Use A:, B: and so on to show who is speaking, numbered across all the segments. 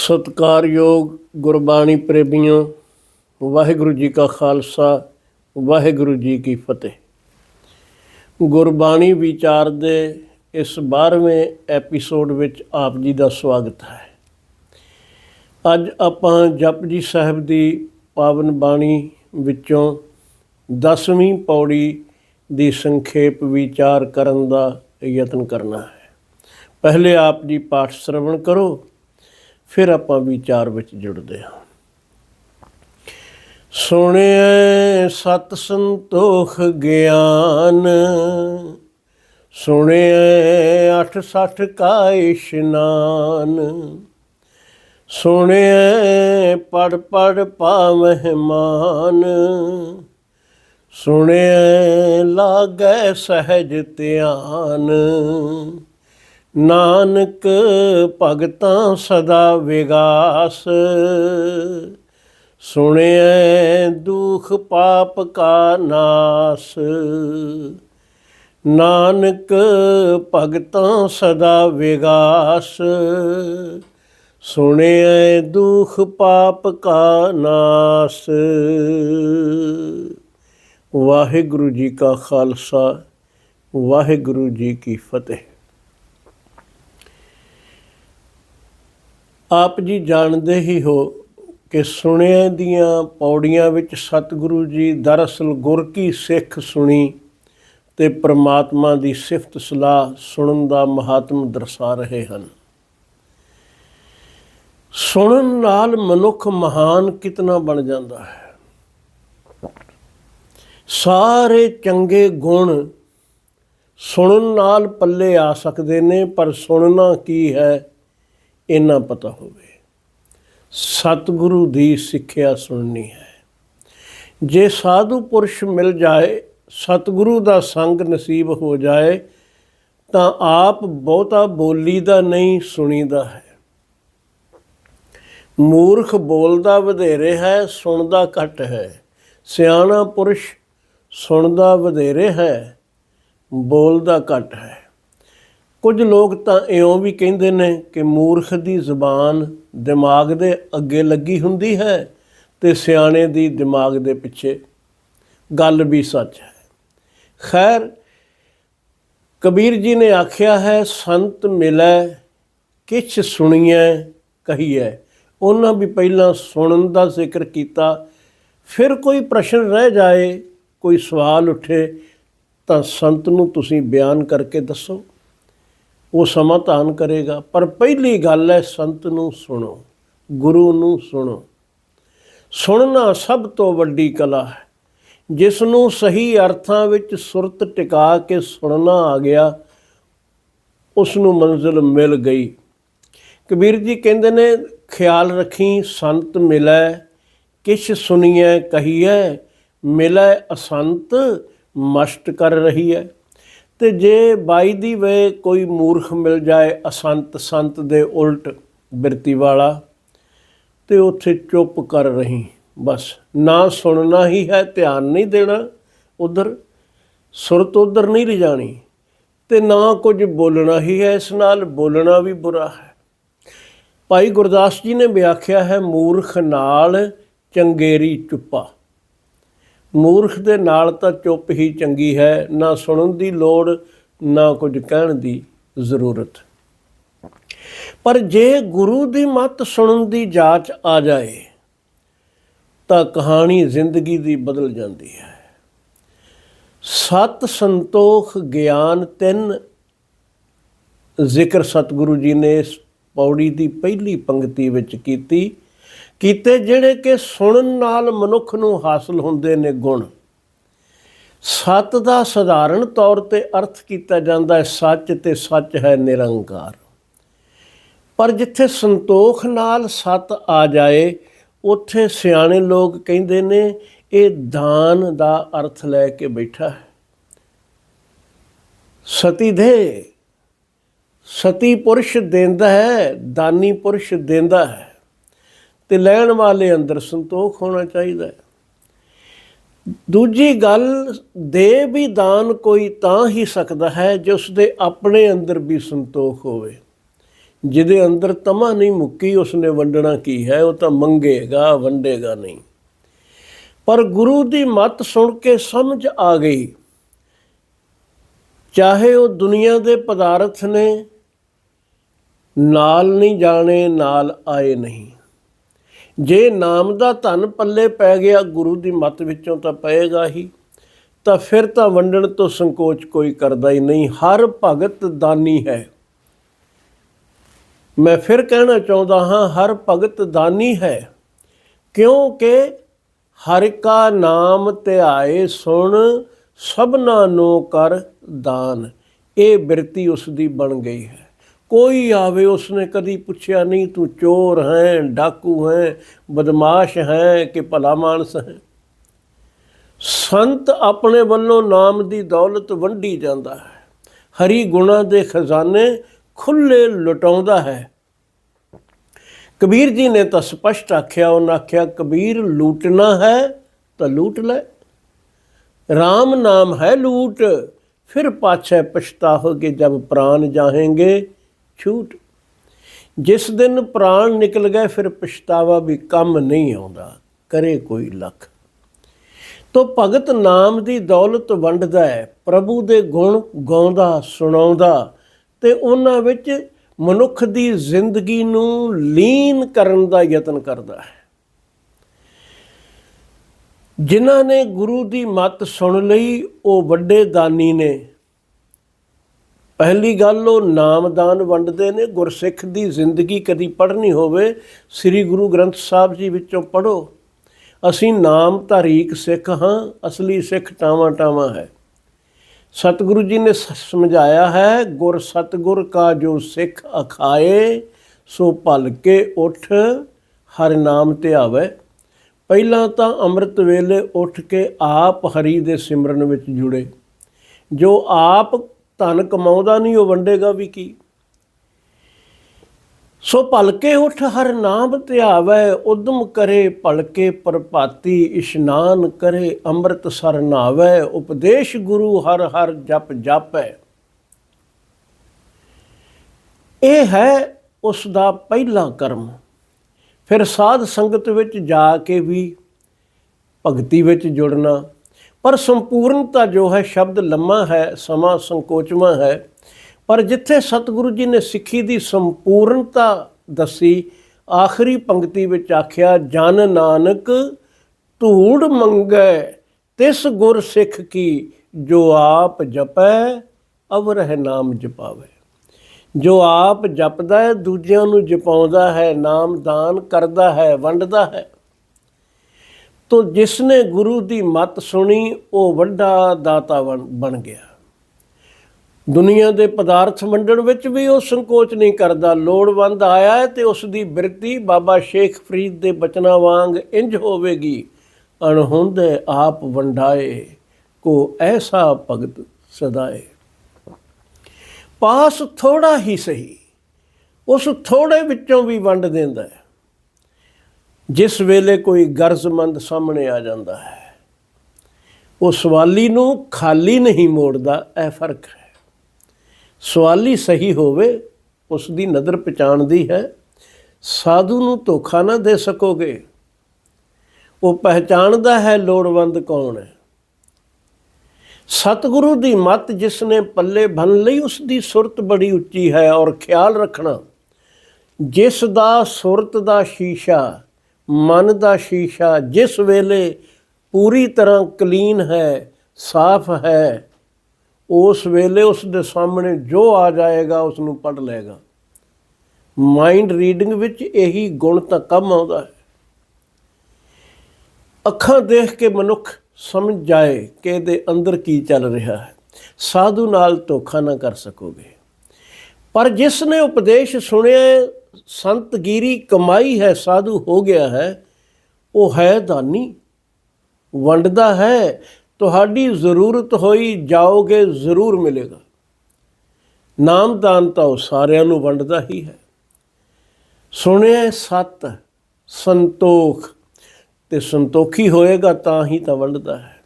A: ਸਤਿਕਾਰਯੋਗ ਗੁਰਬਾਣੀ ਪ੍ਰੇਮੀਓ, ਵਾਹਿਗੁਰੂ ਜੀ ਕਾ ਖਾਲਸਾ, ਵਾਹਿਗੁਰੂ ਜੀ ਕੀ ਫਤਿਹ। ਗੁਰਬਾਣੀ ਵਿਚਾਰ ਦੇ ਇਸ 12ਵੇਂ ਐਪੀਸੋਡ ਵਿੱਚ ਆਪ ਜੀ ਦਾ ਸਵਾਗਤ ਹੈ। ਅੱਜ ਆਪਾਂ ਜਪਜੀ ਸਾਹਿਬ ਦੀ ਪਾਵਨ ਬਾਣੀ ਵਿੱਚੋਂ 10ਵੀਂ ਪੌੜੀ ਦੀ ਸੰਖੇਪ ਵਿਚਾਰ ਕਰਨ ਦਾ ਯਤਨ ਕਰਨਾ ਹੈ। ਪਹਿਲੇ ਆਪ ਜੀ ਪਾਠ ਸ਼ਰਵਣ ਕਰੋ ਫਿਰ ਆਪਾਂ ਵਿਚਾਰ ਵਿੱਚ ਜੁੜਦੇ ਹਾਂ। ਸੁਣਿਐ ਸਤ ਸੰਤੋਖ ਗਿਆਨ, ਸੁਣਿਐ ਅਠ ਸਠ ਕਾ ਇਸ਼ਨਾਨ, ਸੁਣਿਐ ਪੜ ਪੜ ਪਾਵਹਿ ਮਾਨ, ਸੁਣਿਐ ਲਾਗੈ ਸਹਿਜ ਧਿਆਨ ਨਾਨਕ ਭਗਤਾਂ ਸਦਾ ਵਿਗਾਸ। ਸੁਣਿਐ ਦੁਖ ਪਾਪ ਕਾ ਨਾਸ। ਨਾਨਕ ਭਗਤਾਂ ਸਦਾ ਵਿਗਾਸ। ਸੁਣਿਐ ਦੁਖ ਪਾਪ ਕਾ ਨਾਸ। ਵਾਹਿਗੁਰੂ ਜੀ ਕਾ ਖਾਲਸਾ, ਵਾਹਿਗੁਰੂ ਜੀ ਕੀ ਫਤਿਹ। ਆਪ ਜੀ ਜਾਣਦੇ ਹੀ ਹੋ ਕਿ ਸੁਣਿਆ ਦੀਆਂ ਪੌੜੀਆਂ ਵਿੱਚ ਸਤਿਗੁਰੂ ਜੀ ਦਰਅਸਲ ਗੁਰ ਕੀ ਸਿੱਖ ਸੁਣੀ ਤੇ ਪ੍ਰਮਾਤਮਾ ਦੀ ਸਿਫਤ ਸਲਾਹ ਸੁਣਨ ਦਾ ਮਹਾਤਮ ਦਰਸਾ ਰਹੇ ਹਨ। ਸੁਣਨ ਨਾਲ ਮਨੁੱਖ ਮਹਾਨ ਕਿਤਨਾ ਬਣ ਜਾਂਦਾ ਹੈ। ਸਾਰੇ ਚੰਗੇ ਗੁਣ ਸੁਣਨ ਨਾਲ ਪੱਲੇ ਆ ਸਕਦੇ ਨੇ, ਪਰ ਸੁਣਨਾ ਕੀ ਹੈ? ਇੰਨਾ ਪਤਾ ਹੋਵੇ। ਸਤਿਗੁਰੂ ਦੀ ਸਿੱਖਿਆ ਸੁਣਨੀ ਹੈ। ਜੇ ਸਾਧੂ ਪੁਰਸ਼ ਮਿਲ ਜਾਏ, ਸਤਿਗੁਰੂ ਦਾ ਸੰਗ ਨਸੀਬ ਹੋ ਜਾਏ, ਤਾਂ ਆਪ ਬਹੁਤਾ ਬੋਲੀ ਦਾ ਨਹੀਂ ਸੁਣੀਦਾ ਹੈ। ਮੂਰਖ ਬੋਲਦਾ ਵਧੇਰੇ ਹੈ, ਸੁਣਦਾ ਘੱਟ ਹੈ। ਸਿਆਣਾ ਪੁਰਸ਼ ਸੁਣਦਾ ਵਧੇਰੇ ਹੈ, ਬੋਲਦਾ ਘੱਟ ਹੈ। ਕੁਝ ਲੋਕ ਤਾਂ ਇਉਂ ਵੀ ਕਹਿੰਦੇ ਨੇ ਕਿ ਮੂਰਖ ਦੀ ਜ਼ੁਬਾਨ ਦਿਮਾਗ ਦੇ ਅੱਗੇ ਲੱਗੀ ਹੁੰਦੀ ਹੈ ਤੇ ਸਿਆਣੇ ਦੀ ਦਿਮਾਗ ਦੇ ਪਿੱਛੇ। ਗੱਲ ਵੀ ਸੱਚ ਹੈ। ਖੈਰ, ਕਬੀਰ ਜੀ ਨੇ ਆਖਿਆ ਹੈ, ਸੰਤ ਮਿਲੈ, ਕਿਛ ਸੁਣੀਐ, ਕਹੀਐ। ਉਹਨਾਂ ਵੀ ਪਹਿਲਾਂ ਸੁਣਨ ਦਾ ਜ਼ਿਕਰ ਕੀਤਾ। ਫਿਰ ਕੋਈ ਪ੍ਰਸ਼ਨ ਰਹਿ ਜਾਏ, ਕੋਈ ਸਵਾਲ ਉੱਠੇ, ਤਾਂ ਸੰਤ ਨੂੰ ਤੁਸੀਂ ਬਿਆਨ ਕਰਕੇ ਦੱਸੋ। ਉਹ ਸਮਾਧਾਨ ਕਰੇਗਾ। ਪਰ ਪਹਿਲੀ ਗੱਲ ਹੈ, ਸੰਤ ਨੂੰ ਸੁਣੋ, ਗੁਰੂ ਨੂੰ ਸੁਣੋ। ਸੁਣਨਾ ਸਭ ਤੋਂ ਵੱਡੀ ਕਲਾ ਹੈ। ਜਿਸ ਨੂੰ ਸਹੀ ਅਰਥਾਂ ਵਿੱਚ ਸੁਰਤ ਟਿਕਾ ਕੇ ਸੁਣਨਾ ਆ ਗਿਆ ਉਸ ਨੂੰ ਮੰਜ਼ਿਲ ਮਿਲ ਗਈ। ਕਬੀਰ ਜੀ ਕਹਿੰਦੇ ਨੇ, ਖਿਆਲ ਰੱਖੀ, ਸੰਤ ਮਿਲੈ, ਕਿਛ ਸੁਣੀਐ ਕਹੀਐ, ਮਿਲੈ ਅਸੰਤ, ਮਸ਼ਟ ਕਰ ਰਹੀ ਹੈ ਤੇ ਜੇ ਬਾਈ ਦੀ ਵੇ ਕੋਈ ਮੂਰਖ ਮਿਲ ਜਾਏ, ਅਸੰਤ ਸੰਤ ਦੇ ਉਲਟ ਬਿਰਤੀ ਵਾਲਾ, ਤੇ ਉੱਥੇ ਚੁੱਪ ਕਰ ਰਹੀ। ਬਸ, ਨਾ ਸੁਣਨਾ ਹੀ ਹੈ, ਧਿਆਨ ਨਹੀਂ ਦੇਣਾ ਉਧਰ ਸੁਰਤ ਉਧਰ ਨਹੀਂ ਲਿਜਾਣੀ, ਤੇ ਨਾ ਕੁਝ ਬੋਲਣਾ ਹੀ ਹੈ ਇਸ ਨਾਲ, ਬੋਲਣਾ ਵੀ ਬੁਰਾ ਹੈ। ਭਾਈ ਗੁਰਦਾਸ ਜੀ ਨੇ ਵਿਆਖਿਆ ਹੈ, ਮੂਰਖ ਨਾਲ ਚੰਗੇਰੀ ਚੁੱਪਾ। ਮੂਰਖ ਦੇ ਨਾਲ ਤਾਂ ਚੁੱਪ ਹੀ ਚੰਗੀ ਹੈ, ਨਾ ਸੁਣਨ ਦੀ ਲੋੜ, ਨਾ ਕੁਝ ਕਹਿਣ ਦੀ ਜ਼ਰੂਰਤ। ਪਰ ਜੇ ਗੁਰੂ ਦੀ ਮੱਤ ਸੁਣਨ ਦੀ ਜਾਂਚ ਆ ਜਾਏ, ਤਾਂ ਕਹਾਣੀ ਜ਼ਿੰਦਗੀ ਦੀ ਬਦਲ ਜਾਂਦੀ ਹੈ। ਸਤ ਸੰਤੋਖ ਗਿਆਨ ਤਿੰਨ, ਜ਼ਿਕਰ ਸਤਿਗੁਰੂ ਜੀ ਨੇ ਇਸ ਪੌੜੀ ਦੀ ਪਹਿਲੀ ਪੰਕਤੀ ਵਿੱਚ ਕੀਤੀ। ਕੀਤੇ ਜਿਹੜੇ ਕਿ ਸੁਣਨ ਨਾਲ ਮਨੁੱਖ ਨੂੰ ਹਾਸਲ ਹੁੰਦੇ ਨੇ ਗੁਣ। ਸਤ ਦਾ ਸਧਾਰਨ ਤੌਰ ਤੇ ਅਰਥ ਕੀਤਾ ਜਾਂਦਾ ਹੈ, ਸੱਚ ਤੇ ਸੱਚ ਹੈ ਨਿਰੰਕਾਰ। ਪਰ ਜਿੱਥੇ ਸੰਤੋਖ ਨਾਲ ਸਤ ਆ ਜਾਏ, ਉੱਥੇ ਸਿਆਣੇ ਲੋਕ ਕਹਿੰਦੇ ਨੇ, ਇਹ ਦਾਨ ਦਾ ਅਰਥ ਲੈ ਕੇ ਬੈਠਾ ਹੈ। ਸਤੀ ਦੇ, ਸਤੀ ਪੁਰਸ਼ ਦਿੰਦਾ ਹੈ, ਦਾਨੀ ਪੁਰਸ਼ ਦਿੰਦਾ ਹੈ। ਤੇ ਲੈਣ ਵਾਲੇ ਅੰਦਰ ਸੰਤੋਖ ਹੋਣਾ ਚਾਹੀਦਾ ਹੈ। ਦੂਜੀ ਗੱਲ, ਦੇ ਵੀ ਦਾਨ ਕੋਈ ਤਾਂ ਹੀ ਸਕਦਾ ਹੈ ਜਿਸ ਦੇ ਆਪਣੇ ਅੰਦਰ ਵੀ ਸੰਤੋਖ ਹੋਵੇ। ਜਿਹਦੇ ਅੰਦਰ ਤਮਾ ਨਹੀਂ ਮੁੱਕੀ, ਉਸਨੇ ਵੰਡਣਾ ਕੀ ਹੈ? ਉਹ ਤਾਂ ਮੰਗੇਗਾ, ਵੰਡੇਗਾ ਨਹੀਂ। ਪਰ ਗੁਰੂ ਦੀ ਮੱਤ ਸੁਣ ਕੇ ਸਮਝ ਆ ਗਈ। ਚਾਹੇ ਉਹ ਦੁਨੀਆ ਦੇ ਪਦਾਰਥ ਨੇ, ਨਾਲ ਨਹੀਂ ਜਾਣੇ, ਨਾਲ ਆਏ ਨਹੀਂ। ਜੇ ਨਾਮ ਦਾ ਧਨ ਪੱਲੇ ਪੈ ਗਿਆ ਗੁਰੂ ਦੀ ਮੱਤ ਵਿੱਚੋਂ ਤਾਂ ਪਏਗਾ ਹੀ, ਤਾਂ ਫਿਰ ਤਾਂ ਵੰਡਣ ਤੋਂ ਸੰਕੋਚ ਕੋਈ ਕਰਦਾ ਹੀ ਨਹੀਂ, ਹਰ ਭਗਤ ਦਾਨੀ ਹੈ। ਮੈਂ ਫਿਰ ਕਹਿਣਾ ਚਾਹੁੰਦਾ ਹਾਂ, ਹਰ ਭਗਤ ਦਾਨੀ ਹੈ, ਕਿਉਂਕਿ ਹਰ ਕਾ ਨਾਮ ਧਿਆਏ ਸੁਣ, ਸਭਨਾ ਨੂੰ ਕਰ ਦਾਨ, ਇਹ ਬਿਰਤੀ ਉਸ ਦੀ ਬਣ ਗਈ ਹੈ। ਕੋਈ ਆਵੇ ਉਸਨੇ ਕਦੀ ਪੁੱਛਿਆ ਨਹੀਂ, ਤੂੰ ਚੋਰ ਹੈ, ਡਾਕੂ ਹੈ, ਬਦਮਾਸ਼ ਹੈ ਕਿ ਭਲਾ ਮਾਨਸ ਹੈ? ਸੰਤ ਆਪਣੇ ਵੱਲੋਂ ਨਾਮ ਦੀ ਦੌਲਤ ਵੰਡੀ ਜਾਂਦਾ ਹੈ। ਹਰੀ ਗੁਣਾ ਦੇ ਖਜ਼ਾਨੇ ਖੁੱਲੇ ਲੁਟਾਉਂਦਾ ਹੈ। ਕਬੀਰ ਜੀ ਨੇ ਤਾਂ ਸਪਸ਼ਟ ਆਖਿਆ, ਉਹਨਾਂ ਆਖਿਆ, ਕਬੀਰ ਲੂਟਣਾ ਹੈ ਤਾਂ ਲੂਟ ਲੈ। RAM ਨਾਮ ਹੈ ਲੂਟ, ਫਿਰ ਪਾਛੈ ਪਛਤਾਹੋਗੇ ਜਦ ਪ੍ਰਾਨ ਜਾਹੇਂਗੇ। ਛੂਟ ਜਿਸ ਦਿਨ ਪ੍ਰਾਣ ਨਿਕਲ ਗਏ, ਫਿਰ ਪਛਤਾਵਾ ਵੀ ਕੰਮ ਨਹੀਂ ਆਉਂਦਾ, ਕਰੇ ਕੋਈ ਲੱਖ। ਤੋ ਭਗਤ ਨਾਮ ਦੀ ਦੌਲਤ ਵੰਡਦਾ ਹੈ, ਪ੍ਰਭੂ ਦੇ ਗੁਣ ਗਾਉਂਦਾ, ਸੁਣਾਉਂਦਾ, ਤੇ ਉਹਨਾਂ ਵਿੱਚ ਮਨੁੱਖ ਦੀ ਜ਼ਿੰਦਗੀ ਨੂੰ ਲੀਨ ਕਰਨ ਦਾ ਯਤਨ ਕਰਦਾ ਹੈ। ਜਿਨ੍ਹਾਂ ਨੇ ਗੁਰੂ ਦੀ ਮੱਤ ਸੁਣ ਲਈ, ਉਹ ਵੱਡੇ ਦਾਨੀ ਨੇ ਪਹਿਲੀ ਗੱਲ ਉਹ ਨਾਮਦਾਨ ਵੰਡਦੇ ਨੇ, ਗੁਰਸਿੱਖ ਦੀ ਜ਼ਿੰਦਗੀ ਕਦੀ ਪੜ੍ਹਨੀ ਹੋਵੇ, ਸ੍ਰੀ ਗੁਰੂ ਗ੍ਰੰਥ ਸਾਹਿਬ ਜੀ ਵਿੱਚੋਂ ਪੜ੍ਹੋ। ਅਸੀਂ ਨਾਮ ਧਾਰੀਕ ਸਿੱਖ ਹਾਂ, ਅਸਲੀ ਸਿੱਖ ਟਾਵਾਂ ਟਾਵਾਂ ਹੈ। ਸਤਿਗੁਰੂ ਜੀ ਨੇ ਸ- ਸਮਝਾਇਆ ਹੈ, ਗੁਰ ਸਤਿਗੁਰ ਕਾ ਜੋ ਸਿੱਖ ਅਖਾਏ, ਸੋ ਭਲ ਕੇ ਉਠ, ਹਰ ਨਾਮ ਧਿਆਵੇ ਪਹਿਲਾਂ ਤਾਂ ਅੰਮ੍ਰਿਤ ਵੇਲੇ ਉੱਠ ਕੇ ਆਪ ਹਰੀ ਦੇ ਸਿਮਰਨ ਵਿੱਚ ਜੁੜੇ। ਜੋ ਆਪ ਧਨ ਕਮਾਉਂਦਾ ਨਹੀਂ, ਉਹ ਵੰਡੇਗਾ ਵੀ ਕੀ? ਸੋ ਭਲਕੇ ਉਠ ਹਰ ਨਾਮ ਧਿਆਵੈ, ਉਦਮ ਕਰੇ ਭਲਕੇ ਪ੍ਰਭਾਤੀ, ਇਸ਼ਨਾਨ ਕਰੇ ਅੰਮ੍ਰਿਤ ਸਰ ਨਾਵੈ, ਉਪਦੇਸ਼ ਗੁਰੂ ਹਰ ਹਰ ਜਪ ਜਾਪੈ। ਇਹ ਹੈ ਉਸ ਦਾ ਪਹਿਲਾ ਕਰਮ। ਫਿਰ ਸਾਧ ਸੰਗਤ ਵਿੱਚ ਜਾ ਕੇ ਵੀ ਭਗਤੀ ਵਿੱਚ ਜੁੜਨਾ ਪਰ ਸੰਪੂਰਨਤਾ ਜੋ ਹੈ, ਸ਼ਬਦ ਲੰਮਾ ਹੈ, ਸਮਾਂ ਸੰਕੋਚਵਾ ਹੈ। ਪਰ ਜਿੱਥੇ ਸਤਿਗੁਰੂ ਜੀ ਨੇ ਸਿੱਖੀ ਦੀ ਸੰਪੂਰਨਤਾ ਦੱਸੀ, ਆਖਰੀ ਪੰਕਤੀ ਵਿੱਚ ਆਖਿਆ, ਜਨ ਨਾਨਕ ਧੂੜ ਮੰਗੈ, ਤਿਸ ਗੁਰ ਸਿੱਖ ਕੀ ਜੋ ਆਪ ਜਪੈ ਅਵਰਹਿ ਨਾਮ ਜਪਾਵੇ। ਜੋ ਆਪ ਜਪਦਾ ਹੈ, ਦੂਜਿਆਂ ਨੂੰ ਜਪਾਉਂਦਾ ਹੈ, ਨਾਮ ਦਾਨ ਕਰਦਾ ਹੈ, ਵੰਡਦਾ ਹੈ। ਤੋ ਜਿਸ ਨੇ ਗੁਰੂ ਦੀ ਮਤ ਸੁਣੀ, ਉਹ ਵੱਡਾ ਦਾਤਾ ਬਣ ਗਿਆ। ਦੁਨੀਆ ਦੇ ਪਦਾਰਥ ਵੰਡਣ ਵਿੱਚ ਵੀ ਉਹ ਸੰਕੋਚ ਨਹੀਂ ਕਰਦਾ। ਲੋੜਵੰਦ ਆਇਆ ਹੈ ਤੇ ਉਸ ਦੀ ਬਿਰਤੀ ਬਾਬਾ ਸ਼ੇਖ ਫਰੀਦ ਦੇ ਬਚਨਾਂ ਵਾਂਗ ਇੰਜ ਹੋਵੇਗੀ। ਅਣਹੁੰਦ ਆਪ ਵੰਡਾਏ, ਕੋ ਐਸਾ ਭਗਤ ਸਦਾਏ। ਪਾਸ ਥੋੜਾ ਹੀ ਸਹੀ, ਉਸ ਥੋੜੇ ਵਿੱਚੋਂ ਵੀ ਵੰਡ ਦਿੰਦਾ ਹੈ। ਜਿਸ ਵੇਲੇ ਕੋਈ ਗਰਜ਼ਮੰਦ ਸਾਹਮਣੇ ਆ ਜਾਂਦਾ ਹੈ, ਉਹ ਸਵਾਲੀ ਨੂੰ ਖਾਲੀ ਨਹੀਂ ਮੋੜਦਾ, ਇਹ ਫ਼ਰਕ ਹੈ। ਸਵਾਲੀ ਸਹੀ ਹੋਵੇ ਉਸ ਦੀ ਨਜ਼ਰ ਪਛਾਣਦੀ ਹੈ, ਸਾਧੂ ਨੂੰ ਧੋਖਾ ਨਾ ਦੇ ਸਕੋਗੇ। ਉਹ ਪਹਿਚਾਣਦਾ ਹੈ ਲੋੜਵੰਦ ਕੌਣ ਹੈ। ਸਤਿਗੁਰੂ ਦੀ ਮੱਤ ਜਿਸ ਨੇ ਪੱਲੇ ਬੰਨ ਲਈ ਉਸ ਦੀ ਸੁਰਤ ਬੜੀ ਉੱਚੀ ਹੈ ਔਰ ਖਿਆਲ ਰੱਖਣਾ, ਜਿਸ ਦਾ ਸੁਰਤ ਦਾ ਸ਼ੀਸ਼ਾ ਮਨ ਦਾ ਸ਼ੀਸ਼ਾ ਜਿਸ ਵੇਲੇ ਪੂਰੀ ਤਰ੍ਹਾਂ ਕਲੀਨ ਹੈ, ਸਾਫ਼ ਹੈ, ਉਸ ਵੇਲੇ ਉਸ ਦੇ ਸਾਹਮਣੇ ਜੋ ਆ ਜਾਏਗਾ, ਉਸ ਨੂੰ ਪੜ ਲਏਗਾ। ਮਾਈਂਡ ਰੀਡਿੰਗ ਵਿੱਚ ਇਹੀ ਗੁਣ ਤਾਂ ਕੰਮ ਆਉਂਦਾ ਹੈ। ਅੱਖਾਂ ਦੇਖ ਕੇ ਮਨੁੱਖ ਸਮਝ ਜਾਏ ਕਿ ਇਹਦੇ ਅੰਦਰ ਕੀ ਚੱਲ ਰਿਹਾ ਹੈ। ਸਾਧੂ ਨਾਲ ਧੋਖਾ ਨਾ ਕਰ ਸਕੋਗੇ। ਪਰ ਜਿਸ ਨੇ ਉਪਦੇਸ਼ ਸੁਣਿਆ ਸੰਤਗੀਰੀ ਕਮਾਈ ਹੈ, ਸਾਧੂ ਹੋ ਗਿਆ ਹੈ, ਉਹ ਹੈ ਦਾਨੀ ਵੰਡਦਾ ਹੈ, ਤੁਹਾਡੀ ਜ਼ਰੂਰਤ ਹੋਈ ਜਾਓਗੇ ਜ਼ਰੂਰ ਮਿਲੇਗਾ। ਨਾਮਦਾਨ ਤਾਂ ਉਹ ਸਾਰਿਆਂ ਨੂੰ ਵੰਡਦਾ ਹੀ ਹੈ। ਸੁਣਿਆ ਸਤ, ਸੰਤੋਖ, ਤੇ ਸੰਤੋਖੀ ਹੋਏਗਾ ਤਾਂ ਹੀ ਤਾਂ ਵੰਡਦਾ ਹੈ।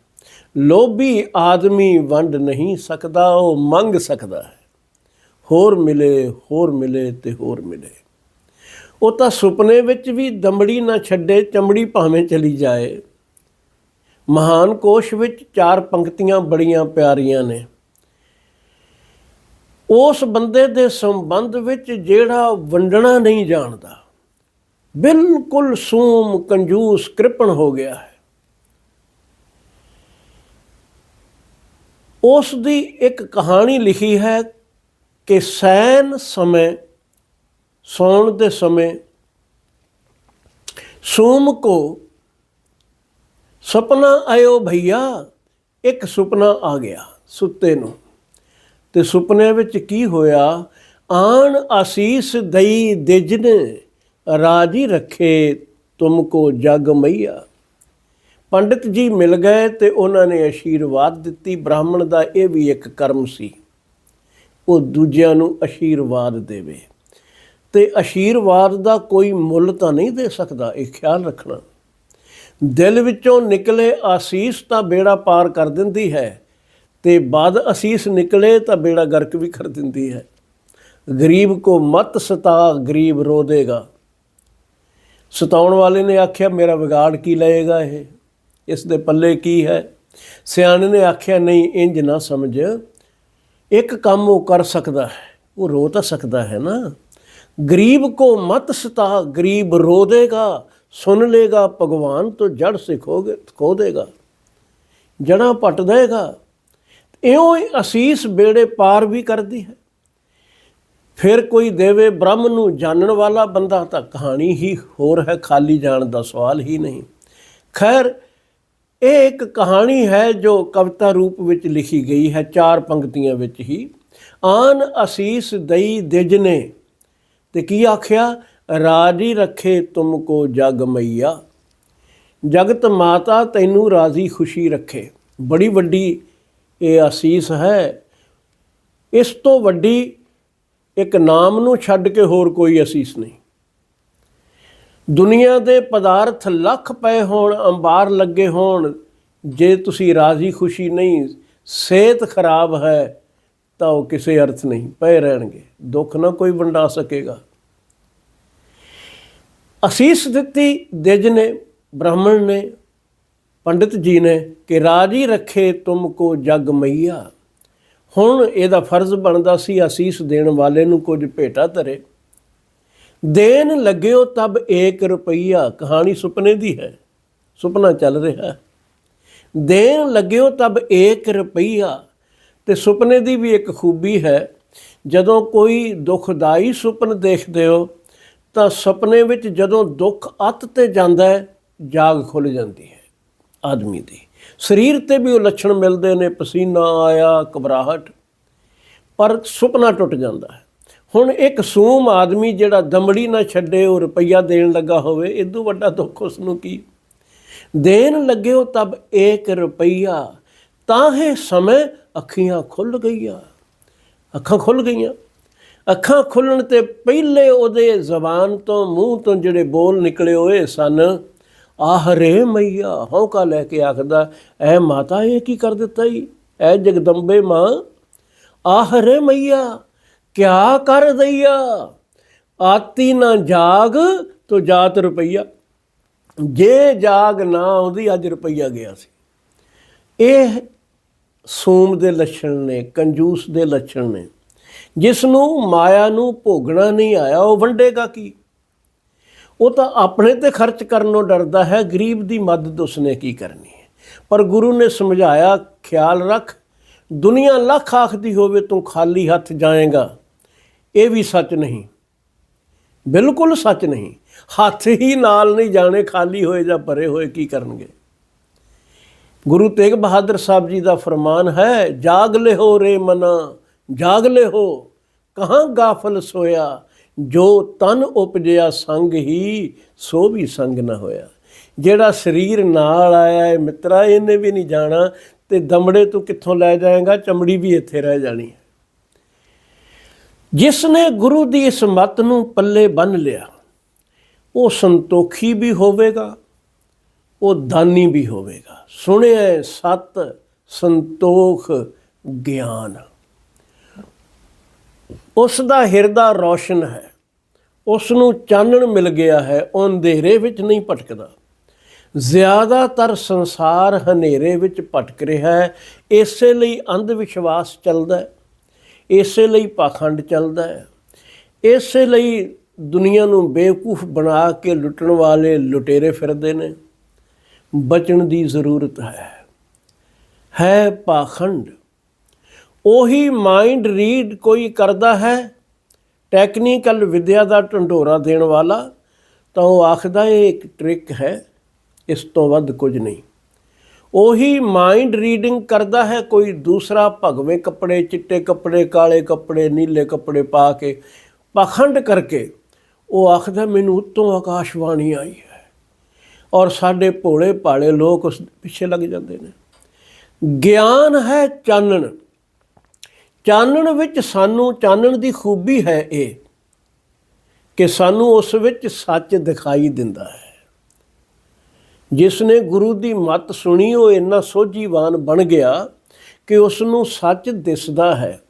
A: ਲੋਭੀ ਆਦਮੀ ਵੰਡ ਨਹੀਂ ਸਕਦਾ, ਉਹ ਮੰਗ ਸਕਦਾ ਹੈ। ਹੋਰ ਮਿਲੇ ਹੋਰ ਮਿਲੇ ਤੇ ਹੋਰ ਮਿਲੇ। ਉਹ ਤਾਂ ਸੁਪਨੇ ਵਿੱਚ ਵੀ ਦਮੜੀ ਨਾ ਛੱਡੇ, ਚਮੜੀ ਭਾਵੇਂ ਚਲੀ ਜਾਏ। ਮਹਾਨ ਕੋਸ਼ ਵਿੱਚ ਚਾਰ ਪੰਕਤੀਆਂ ਬੜੀਆਂ ਪਿਆਰੀਆਂ ਨੇ। ਉਸ ਬੰਦੇ ਦੇ ਸੰਬੰਧ ਵਿੱਚ ਜਿਹੜਾ ਵੰਡਣਾ ਨਹੀਂ ਜਾਣਦਾ, ਬਿਲਕੁਲ ਸੂਮ ਕੰਜੂਸ ਕ੍ਰਿਪਣ ਹੋ ਗਿਆ ਹੈ। ਉਸ ਦੀ ਇੱਕ ਕਹਾਣੀ ਲਿਖੀ ਹੈ ਕਿ ਸੈਨ ਸਮੇਂ ਸੌਣ ਦੇ ਸਮੇਂ ਸੂਮ ਕੋ ਸੁਪਨਾ ਆਇਓ ਭਈਆ, ਇੱਕ ਸੁਪਨਾ ਆ ਗਿਆ ਸੁੱਤੇ ਨੂੰ। ਤੇ ਸੁਪਨੇ ਵਿੱਚ ਕੀ ਹੋਇਆ? ਆਣ ਆਸੀਸ ਦਈ ਦਿਜਨ, ਰਾਜੀ ਰੱਖੇ ਤੁਮ ਕੋ ਜਗ ਮਈਆ। ਪੰਡਿਤ ਜੀ ਮਿਲ ਗਏ ਤੇ ਉਹਨਾਂ ਨੇ ਅਸ਼ੀਰਵਾਦ ਦਿੱਤੀ। ਬ੍ਰਾਹਮਣ ਦਾ ਇਹ ਵੀ ਇੱਕ ਕਰਮ ਸੀ, ਉਹ ਦੂਜਿਆਂ ਨੂੰ ਅਸ਼ੀਰਵਾਦ ਦੇਵੇ। ਤੇ ਅਸ਼ੀਰਵਾਦ ਦਾ ਕੋਈ ਮੁੱਲ ਤਾਂ ਨਹੀਂ ਦੇ ਸਕਦਾ, ਇਹ ਖਿਆਲ ਰੱਖਣਾ। ਦਿਲ ਵਿੱਚੋਂ ਨਿਕਲੇ ਆਸੀਸ ਤਾਂ ਬੇੜਾ ਪਾਰ ਕਰ ਦਿੰਦੀ ਹੈ ਤੇ ਬਾਦ ਅਸੀਸ ਨਿਕਲੇ ਤਾਂ ਬੇੜਾ ਗਰਕ ਵੀ ਕਰ ਦਿੰਦੀ ਹੈ। ਗਰੀਬ ਕੋ ਮਤ ਸਤਾ, ਗਰੀਬ ਰੋ ਦੇਗਾ ਸਤਾਉਣ ਵਾਲੇ ਨੇ ਆਖਿਆ, ਮੇਰਾ ਵਿਗਾੜ ਕੀ ਲਏਗਾ ਇਹ? ਇਸ ਦੇ ਪੱਲੇ ਕੀ ਹੈ? ਸਿਆਣੇ ਨੇ ਆਖਿਆ, ਨਹੀਂ, ਇੰਜ ਨਾ ਸਮਝ। ਇੱਕ ਕੰਮ ਉਹ ਕਰ ਸਕਦਾ ਹੈ, ਉਹ ਰੋ ਤਾਂ ਸਕਦਾ ਹੈ ਨਾ। ਗਰੀਬ ਕੋ ਮਤ ਸਤਾ, ਗਰੀਬ ਰੋ ਦੇਗਾ ਸੁਣ ਲੇਗਾ ਭਗਵਾਨ ਤੋਂ ਜੜ ਸਿਖੋਗੇ ਖੋ ਦੇਗਾ ਜੜਾਂ ਪਟ ਦੇਗਾ। ਇਉਂ ਹੀ ਅਸੀਸ ਬੇੜੇ ਪਾਰ ਵੀ ਕਰਦੀ ਹੈ। ਫਿਰ ਕੋਈ ਦੇਵੇ ਬ੍ਰਹਮ ਨੂੰ, ਜਾਣਨ ਵਾਲਾ ਬੰਦਾ ਤਾਂ ਕਹਾਣੀ ਹੀ ਹੋਰ ਹੈ, ਖਾਲੀ ਜਾਣ ਦਾ ਸਵਾਲ ਹੀ ਨਹੀਂ। ਖੈਰ, ਇਹ ਇੱਕ ਕਹਾਣੀ ਹੈ ਜੋ ਕਵਿਤਾ ਰੂਪ ਵਿੱਚ ਲਿਖੀ ਗਈ ਹੈ, ਚਾਰ ਪੰਕਤੀਆਂ ਵਿੱਚ ਹੀ। ਆਨ ਅਸੀਸ ਦਈ ਦਿਜਨੇ ਤੇ ਕੀ ਆਖਿਆ? ਰਾਜੀ ਰੱਖੇ ਤੁਮਕੋ ਜਗ ਮਈਆ। ਜਗਤ ਮਾਤਾ ਤੈਨੂੰ ਰਾਜ਼ੀ ਖੁਸ਼ੀ ਰੱਖੇ। ਬੜੀ ਵੱਡੀ ਇਹ ਅਸੀਸ ਹੈ। ਇਸ ਤੋਂ ਵੱਡੀ ਇੱਕ ਨਾਮ ਨੂੰ ਛੱਡ ਕੇ ਹੋਰ ਕੋਈ ਅਸੀਸ ਨਹੀਂ। ਦੁਨੀਆ ਦੇ ਪਦਾਰਥ ਲੱਖ ਪਏ ਹੋਣ, ਅੰਬਾਰ ਲੱਗੇ ਹੋਣ। ਜੇ ਤੁਸੀਂ ਰਾਜ਼ੀ ਖੁਸ਼ੀ ਨਹੀਂ, ਸਿਹਤ ਖਰਾਬ ਹੈ। ਤਾਂ ਉਹ ਕਿਸੇ ਅਰਥ ਨਹੀਂ, ਪਏ ਰਹਿਣਗੇ। ਦੁੱਖ ਨਾ ਕੋਈ ਵੰਡਾ ਸਕੇਗਾ। ਅਸੀਸ ਦਿੱਤੀ ਦਿਜ ਨੇ, ਬ੍ਰਾਹਮਣ ਨੇ, ਪੰਡਿਤ ਜੀ ਨੇ ਕਿ ਰਾਜੀ ਰੱਖੇ ਤੁਮਕੋ ਜਗ ਮਈਆ। ਹੁਣ ਇਹਦਾ ਫਰਜ਼ ਬਣਦਾ ਸੀ ਅਸੀਸ ਦੇਣ ਵਾਲੇ ਨੂੰ ਕੁਝ ਭੇਟਾ ਧਰੇ। ਦੇਣ ਲੱਗਿਓ ਤਬ 1 ਰੁਪਈਆ, ਕਹਾਣੀ ਸੁਪਨੇ ਦੀ ਹੈ, ਸੁਪਨਾ ਚੱਲ ਰਿਹਾ। ਦੇਣ ਲੱਗਿਓ ਤਬ 1 ਰੁਪਈਆ ਤੇ ਸੁਪਨੇ ਦੀ ਵੀ ਇੱਕ ਖੂਬੀ ਹੈ, ਜਦੋਂ ਕੋਈ ਦੁਖਦਾਈ ਸੁਪਨ ਦੇਖਦੇ ਹੋ, ਤਾਂ ਸੁਪਨੇ ਵਿੱਚ ਜਦੋਂ ਦੁੱਖ ਅੱਤ ਤੇ ਜਾਂਦਾ ਹੈ, ਜਾਗ ਖੁੱਲ ਜਾਂਦੀ ਹੈ ਆਦਮੀ ਦੀ। ਸਰੀਰ ਤੇ ਵੀ ਉਹ ਲੱਛਣ ਮਿਲਦੇ ਨੇ, ਪਸੀਨਾ ਆਇਆ, ਘਬਰਾਹਟ, ਪਰ ਸੁਪਨਾ ਟੁੱਟ ਜਾਂਦਾ ਹੈ। ਹੁਣ ਇੱਕ ਸੂਮ ਆਦਮੀ ਜਿਹੜਾ ਦਮੜੀ ਨਾ ਛੱਡੇ, ਉਹ ਰੁਪਈਆ ਦੇਣ ਲੱਗਾ ਹੋਵੇ ਇਦੋਂ ਵੱਡਾ ਦੁੱਖ ਉਸ ਨੂੰ ਕੀ? ਦੇਣ ਲੱਗਿਓ ਤਬ 1 ਰੁਪਈਆ, ਤਾਂ ਹੈ ਸਮੇਂ ਅੱਖੀਆਂ ਖੁੱਲ ਗਈਆਂ। ਅੱਖਾਂ ਖੁੱਲ ਗਈਆਂ। ਅੱਖਾਂ ਖੁੱਲਣ ਤੇ ਪਹਿਲੇ ਉਹਦੇ ਜ਼ਬਾਨ ਤੋਂ, ਮੂੰਹ ਤੋਂ ਜਿਹੜੇ ਬੋਲ ਨਿਕਲੇ ਹੋਏ ਸਨ, ਆਹ ਰੇ ਮਈਆ, ਹੌਕਾ ਲੈ ਕੇ ਆਖਦਾ, ਐ ਮਾਤਾ, ਇਹ ਕੀ ਕਰ ਦਿੱਤਾ ਈ? ਐ ਜਗਦੰਬੇ ਮਾਂ, ਆਹ ਰੇ ਮਈਆ, ਕਿਆ ਕਰ ਦਈਆ? ਆਤੀ ਨਾ ਜਾਗ, ਤੋ ਜਾਤ ਰੁਪਈਆ। ਜੇ ਜਾਗ ਨਾ ਆਉਂਦੀ, ਅੱਜ ਰੁਪਈਆ ਗਿਆ ਸੀ। ਇਹ ਸੂਮ ਦੇ ਲੱਛਣ ਨੇ, ਕੰਜੂਸ ਦੇ ਲੱਛਣ ਨੇ। ਜਿਸ ਨੂੰ ਮਾਇਆ ਨੂੰ ਭੋਗਣਾ ਨਹੀਂ ਆਇਆ, ਉਹ ਵੰਡੇਗਾ ਕੀ? ਉਹ ਤਾਂ ਆਪਣੇ ਤੇ ਖਰਚ ਕਰਨ ਨੂੰ ਡਰਦਾ ਹੈ, ਗਰੀਬ ਦੀ ਮਦਦ ਉਸਨੇ ਕੀ ਕਰਨੀ ਹੈ? ਪਰ ਗੁਰੂ ਨੇ ਸਮਝਾਇਆ, ਖਿਆਲ ਰੱਖ, ਦੁਨੀਆ ਲੱਖ ਆਖਦੀ ਹੋਵੇ ਤੂੰ ਖਾਲੀ ਹੱਥ ਜਾਏਗਾ। ਇਹ ਵੀ ਸੱਚ ਨਹੀਂ। ਬਿਲਕੁਲ ਸੱਚ ਨਹੀਂ। ਹੱਥ ਹੀ ਨਾਲ ਨਹੀਂ ਜਾਣੇ, ਖਾਲੀ ਹੋਏ ਜਾਂ ਭਰੇ ਹੋਏ ਕੀ ਕਰਨਗੇ? ਗੁਰੂ ਤੇਗ ਬਹਾਦਰ ਸਾਹਿਬ ਜੀ ਦਾ ਫਰਮਾਨ ਹੈ, ਜਾਗ ਲਿਹੋ ਰੇ ਮਨਾ, ਜਾਗ ਲਿਹੋ ਕਹਾਂ ਗਾਫਲ ਸੋਇਆ, ਜੋ ਤਨ ਉਪਜਿਆ ਸੰਗ ਹੀ, ਸੋ ਵੀ ਸੰਗ ਨਾ ਹੋਇਆ। ਜਿਹੜਾ ਸਰੀਰ ਨਾਲ ਆਇਆ ਹੈ ਮਿੱਤਰਾ, ਇਹਨੇ ਵੀ ਨਹੀਂ ਜਾਣਾ, ਤੇ ਦਮੜੇ ਤੂੰ ਕਿੱਥੋਂ ਲੈ ਜਾਏਗਾ? ਚਮੜੀ ਵੀ ਇੱਥੇ ਰਹਿ ਜਾਣੀ ਹੈ। ਜਿਸ ਨੇ ਗੁਰੂ ਦੀ ਇਸ ਮਤ ਨੂੰ ਪੱਲੇ ਬੰਨ ਲਿਆ, ਉਹ ਸੰਤੋਖੀ ਵੀ ਹੋਵੇਗਾ ਉਹ ਦਾਨੀ ਵੀ ਹੋਵੇਗਾ। ਸੁਣਿਆ ਸਤ ਸੰਤੋਖ ਗਿਆਨ। ਉਸ ਦਾ ਹਿਰਦਾ ਰੌਸ਼ਨ ਹੈ। ਉਸ ਨੂੰ ਚਾਨਣ ਮਿਲ ਗਿਆ ਹੈ, ਉਹ ਅੰਧੇਰੇ ਵਿੱਚ ਨਹੀਂ ਭਟਕਦਾ। ਜ਼ਿਆਦਾਤਰ ਸੰਸਾਰ ਹਨੇਰੇ ਵਿੱਚ ਭਟਕ ਰਿਹਾ ਹੈ, ਇਸੇ ਲਈ ਅੰਧ ਵਿਸ਼ਵਾਸ ਚੱਲਦਾ ਹੈ, ਇਸੇ ਲਈ ਪਾਖੰਡ ਚੱਲਦਾ ਹੈ, ਇਸੇ ਲਈ ਦੁਨੀਆ ਨੂੰ ਬੇਵਕੂਫ ਬਣਾ ਕੇ ਲੁੱਟਣ ਵਾਲੇ ਲੁਟੇਰੇ ਫਿਰਦੇ ਨੇ। ਬਚਣ ਦੀ ਜ਼ਰੂਰਤ ਹੈ। ਹੈ ਪਾਖੰਡ। ਉਹੀ ਮਾਈਂਡ ਰੀਡ ਕੋਈ ਕਰਦਾ ਹੈ ਟੈਕਨੀਕਲ ਵਿਦਿਆ ਦਾ ਢੰਡੋਰਾ ਦੇਣ ਵਾਲਾ, ਤਾਂ ਉਹ ਆਖਦਾ ਇਹ ਇੱਕ ਟ੍ਰਿਕ ਹੈ, ਇਸ ਤੋਂ ਵੱਧ ਕੁਝ ਨਹੀਂ। ਉਹੀ ਮਾਈਂਡ ਰੀਡਿੰਗ ਕਰਦਾ ਹੈ, ਕੋਈ ਦੂਸਰਾ ਭਗਵੇਂ ਕੱਪੜੇ, ਚਿੱਟੇ ਕੱਪੜੇ, ਕਾਲੇ ਕੱਪੜੇ, ਨੀਲੇ ਕੱਪੜੇ ਪਾ ਕੇ, ਪਖੰਡ ਕਰਕੇ, ਉਹ ਆਖਦਾ ਮੈਨੂੰ ਉੱਤੋਂ ਆਕਾਸ਼ਵਾਣੀ ਆਈ ਹੈ। ਔਰ ਸਾਡੇ ਭੋਲੇ ਭਾਲੇ ਲੋਕ ਉਸ ਪਿੱਛੇ ਲੱਗ ਜਾਂਦੇ ਨੇ। ਗਿਆਨ ਹੈ ਚਾਨਣ। ਚਾਨਣ ਵਿੱਚ ਸਾਨੂੰ ਚਾਨਣ ਦੀ ਖੂਬੀ ਹੈ ਇਹ ਕਿ ਸਾਨੂੰ ਉਸ ਵਿੱਚ ਸੱਚ ਦਿਖਾਈ ਦਿੰਦਾ ਹੈ। ਜਿਸ ਨੇ ਗੁਰੂ ਦੀ ਮੱਤ ਸੁਣੀ, ਉਹ ਇੰਨਾ ਸੋਝੀਵਾਨ ਬਣ ਗਿਆ ਕਿ ਉਸ ਨੂੰ ਸੱਚ ਦਿਸਦਾ ਹੈ।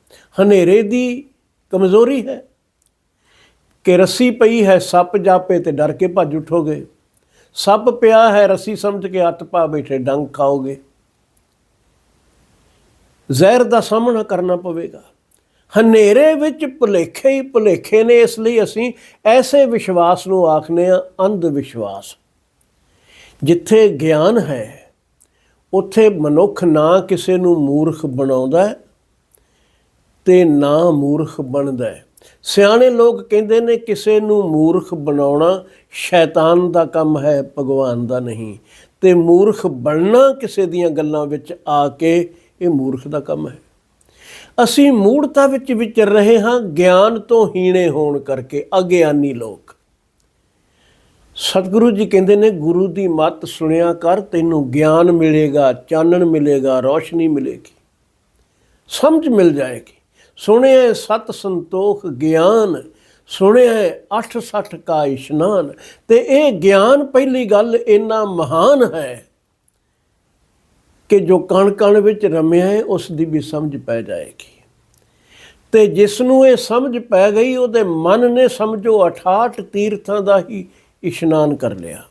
A: ਹਨੇਰੇ ਦੀ ਕਮਜ਼ੋਰੀ ਹੈ ਕਿ ਰੱਸੀ ਪਈ ਹੈ, ਸੱਪ ਜਾਪੇ ਤੇ ਡਰ ਕੇ ਭੱਜ ਉਠੋਗੇ। ਸਭ ਪਿਆ ਹੈ ਰੱਸੀ ਸਮਝ ਕੇ ਹੱਥ ਪਾ ਬੈਠੇ, ਡੰਗ ਖਾਓਗੇ। ਜ਼ਹਿਰ ਦਾ ਸਾਹਮਣਾ ਕਰਨਾ ਪਵੇਗਾ। ਹਨੇਰੇ ਵਿੱਚ ਭੁਲੇਖੇ ਹੀ ਭੁਲੇਖੇ ਨੇ, ਇਸ ਲਈ ਅਸੀਂ ਐਸੇ ਵਿਸ਼ਵਾਸ ਨੂੰ ਆਖਨੇ ਆ ਅੰਧ ਵਿਸ਼ਵਾਸ ਜਿੱਥੇ ਗਿਆਨ ਹੈ, ਉੱਥੇ ਮਨੁੱਖ ਨਾ ਕਿਸੇ ਨੂੰ ਮੂਰਖ ਬਣਾਉਂਦਾ ਹੈ ਤੇ ਨਾ ਮੂਰਖ ਬਣਦਾ ਹੈ। ਸਿਆਣੇ ਲੋਕ ਕਹਿੰਦੇ ਨੇ ਕਿਸੇ ਨੂੰ ਮੂਰਖ ਬਣਾਉਣਾ ਸ਼ੈਤਾਨ ਦਾ ਕੰਮ ਹੈ, ਭਗਵਾਨ ਦਾ ਨਹੀਂ। ਤੇ ਮੂਰਖ ਬਣਨਾ ਕਿਸੇ ਦੀਆਂ ਗੱਲਾਂ ਵਿੱਚ ਆ ਕੇ ਇਹ ਮੂਰਖ ਦਾ ਕੰਮ ਹੈ। ਅਸੀਂ ਮੂੜਤਾ ਵਿੱਚ ਵਿਚਰ ਰਹੇ ਹਾਂ, ਗਿਆਨ ਤੋਂ ਹੀਣੇ ਹੋਣ ਕਰਕੇ ਅਗਿਆਨੀ ਲੋਕ। ਸਤਿਗੁਰੂ ਜੀ ਕਹਿੰਦੇ ਨੇ, ਗੁਰੂ ਦੀ ਮੱਤ ਸੁਣਿਆ ਕਰ, ਤੈਨੂੰ ਗਿਆਨ ਮਿਲੇਗਾ, ਚਾਨਣ ਮਿਲੇਗਾ, ਰੋਸ਼ਨੀ ਮਿਲੇਗੀ। ਸਮਝ ਮਿਲ ਜਾਏਗੀ। ਸੁਣਿਆ ਸਤ ਸੰਤੋਖ ਗਿਆਨ ਸੁਣਿਆ ਅੱਠ ਸੱਠ ਕਾ ਇਸ਼ਨਾਨ। ਤੇ ਇਹ ਗਿਆਨ ਪਹਿਲੀ ਗੱਲ ਇੰਨਾ ਮਹਾਨ ਹੈ ਕਿ ਜੋ ਕਣ ਕਣ ਵਿੱਚ ਰਮਿਆ ਹੈ, ਉਸ ਦੀ ਵੀ ਸਮਝ ਪੈ ਜਾਏਗੀ। ਤੇ ਜਿਸ ਨੂੰ ਇਹ ਸਮਝ ਪੈ ਗਈ, ਉਹਦੇ ਮਨ ਨੇ ਸਮਝੋ 68 ਤੀਰਥਾਂ ਦਾ ਹੀ ਇਸ਼ਨਾਨ ਕਰ ਲਿਆ।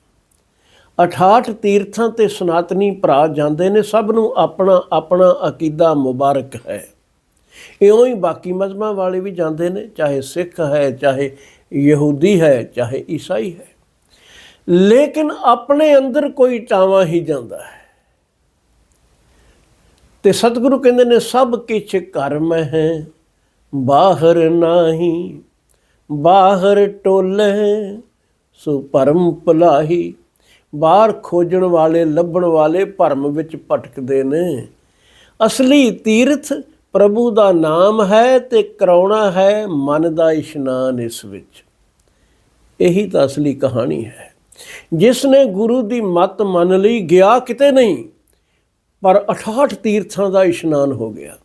A: 68 ਤੀਰਥਾਂ ਤੇ ਸਨਾਤਨੀ ਭਰਾ ਜਾਂਦੇ ਨੇ, ਸਭ ਨੂੰ ਆਪਣਾ ਆਪਣਾ ਅਕੀਦਾ ਮੁਬਾਰਕ ਹੈ। ਇਉਂ ਹੀ ਬਾਕੀ ਮਜ਼ਹਬਾਂ ਵਾਲੇ ਵੀ ਜਾਂਦੇ ਨੇ, ਚਾਹੇ ਸਿੱਖ ਹੈ, ਚਾਹੇ ਯਹੂਦੀ ਹੈ, ਚਾਹੇ ਈਸਾਈ ਹੈ। ਲੇਕਿਨ ਆਪਣੇ ਅੰਦਰ ਕੋਈ ਟਾਵਾ ਹੀ ਜਾਂਦਾ ਹੈ। ਤੇ ਸਤਿਗੁਰੂ ਕਹਿੰਦੇ ਨੇ, ਸਭ ਕਿਛ ਕਰਮ ਹੈ, ਬਾਹਰ ਨਾਹੀ, ਬਾਹਰ ਟੋਲੇ ਸੋ ਪਰਮ ਭਲਾਹੀ। ਬਾਹਰ ਖੋਜਣ ਵਾਲੇ, ਲੱਭਣ ਵਾਲੇ ਭਰਮ ਵਿੱਚ ਭਟਕਦੇ ਨੇ। ਅਸਲੀ ਤੀਰਥ ਪ੍ਰਭੂ ਦਾ ਨਾਮ ਹੈ ਤੇ ਕਰਾਉਣਾ ਹੈ ਮਨ ਦਾ ਇਸ਼ਨਾਨ ਇਸ ਵਿੱਚ। ਇਹੀ ਤਾਂ ਅਸਲੀ ਕਹਾਣੀ ਹੈ। ਜਿਸ ਨੇ ਗੁਰੂ ਦੀ ਮਤ ਮੰਨ ਲਈ, ਗਿਆ ਕਿਤੇ ਨਹੀਂ, ਪਰ 68 ਤੀਰਥਾਂ ਦਾ ਇਸ਼ਨਾਨ ਹੋ ਗਿਆ।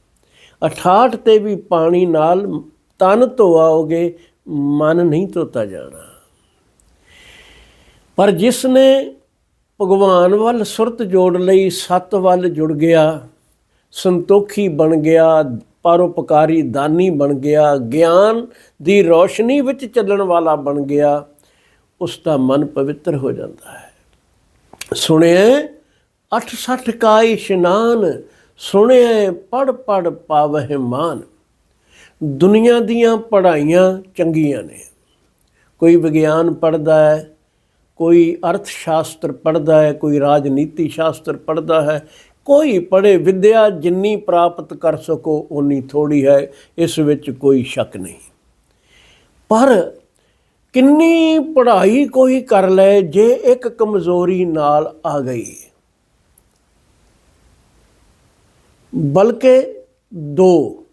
A: 68 ਤੇ ਵੀ ਪਾਣੀ ਨਾਲ ਤਨ ਧੋਆਓਗੇ, ਮਨ ਨਹੀਂ ਧੋਤਾ ਜਾਣਾ। ਪਰ ਜਿਸ ਨੇ ਭਗਵਾਨ ਵੱਲ ਸੁਰਤ ਜੋੜ ਲਈ, ਸਤ ਵੱਲ ਜੁੜ ਗਿਆ ਸੰਤੋਖੀ ਬਣ ਗਿਆ, ਪਰਉਪਕਾਰੀ ਦਾਨੀ ਬਣ ਗਿਆ, ਗਿਆਨ ਦੀ ਰੋਸ਼ਨੀ ਵਿੱਚ ਚੱਲਣ ਵਾਲਾ ਬਣ ਗਿਆ, ਉਸ ਦਾ ਮਨ ਪਵਿੱਤਰ ਹੋ ਜਾਂਦਾ ਹੈ। ਸੁਣਿਆ 68 ਕਾ ਇਸ਼ਨਾਨ ਸੁਣਿਆ ਪੜ ਪੜ ਪਾਵਹਿ ਮਾਨ। ਦੁਨੀਆ ਦੀਆਂ ਪੜ੍ਹਾਈਆਂ ਚੰਗੀਆਂ ਨੇ। ਕੋਈ ਵਿਗਿਆਨ ਪੜਦਾ ਹੈ, ਕੋਈ ਅਰਥ ਸ਼ਾਸਤਰ ਪੜਦਾ ਹੈ, ਕੋਈ ਰਾਜਨੀਤੀ ਸ਼ਾਸਤਰ ਪੜਦਾ ਹੈ ਕੋਈ ਪੜੇ ਵਿਦਿਆ ਜਿੰਨੀ ਪ੍ਰਾਪਤ ਕਰ ਸਕੋ ਉਨੀ ਥੋੜੀ ਹੈ, ਇਸ ਵਿੱਚ ਕੋਈ ਸ਼ੱਕ ਨਹੀਂ। ਪਰ ਕਿੰਨੀ ਪੜ੍ਹਾਈ ਕੋਈ ਕਰ ਲਏ ਜੇ ਇੱਕ ਕਮਜ਼ੋਰੀ ਨਾਲ ਆ ਗਈ। ਬਲਕਿ ਦੋ,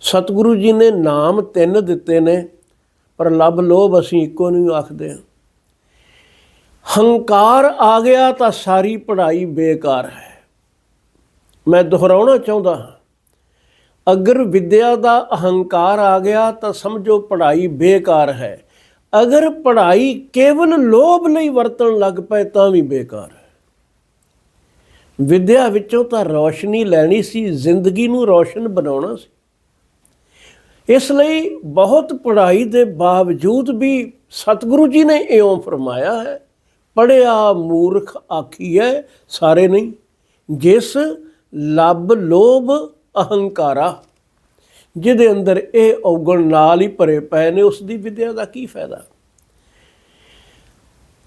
A: ਸਤਿਗੁਰੂ ਜੀ ਨੇ ਨਾਮ ਤਿੰਨ ਦਿੱਤੇ ਨੇ, ਪਰ ਲਬ ਲੋਭ ਅਸੀਂ ਇੱਕੋ ਨੂੰ ਆਖਦੇ ਹਾਂ। ਹੰਕਾਰ ਆ ਗਿਆ ਤਾਂ ਸਾਰੀ ਪੜ੍ਹਾਈ ਬੇਕਾਰ ਹੈ। ਮੈਂ ਦੁਹਰਾਉਣਾ ਚਾਹੁੰਦਾ ਹਾਂ, ਅਗਰ ਵਿਦਿਆ ਦਾ ਅਹੰਕਾਰ ਆ ਗਿਆ ਤਾਂ ਸਮਝੋ ਪੜ੍ਹਾਈ ਬੇਕਾਰ ਹੈ। ਅਗਰ ਪੜ੍ਹਾਈ ਕੇਵਲ ਲੋਭ ਲਈ ਵਰਤਣ ਲੱਗ ਪਏ ਤਾਂ ਵੀ ਬੇਕਾਰ ਹੈ। ਵਿਦਿਆ ਵਿੱਚੋਂ ਤਾਂ ਰੌਸ਼ਨੀ ਲੈਣੀ ਸੀ, ਜ਼ਿੰਦਗੀ ਨੂੰ ਰੌਸ਼ਨ ਬਣਾਉਣਾ ਸੀ। ਇਸ ਲਈ ਬਹੁਤ ਪੜ੍ਹਾਈ ਦੇ ਬਾਵਜੂਦ ਵੀ ਸਤਿਗੁਰੂ ਜੀ ਨੇ ਇਉਂ ਫਰਮਾਇਆ ਹੈ ਪੜਿਆ ਮੂਰਖ ਆਖੀਐ, ਸਾਰੇ ਨਹੀਂ। ਜਿਸ ਲੱਭ ਲੋਭ ਅਹੰਕਾਰਾ, ਜਿਹਦੇ ਅੰਦਰ ਇਹ ਔਗਣ ਨਾਲ ਹੀ ਭਰੇ ਪਏ ਨੇ ਉਸ ਦੀ ਵਿਦਿਆ ਦਾ ਕੀ ਫਾਇਦਾ?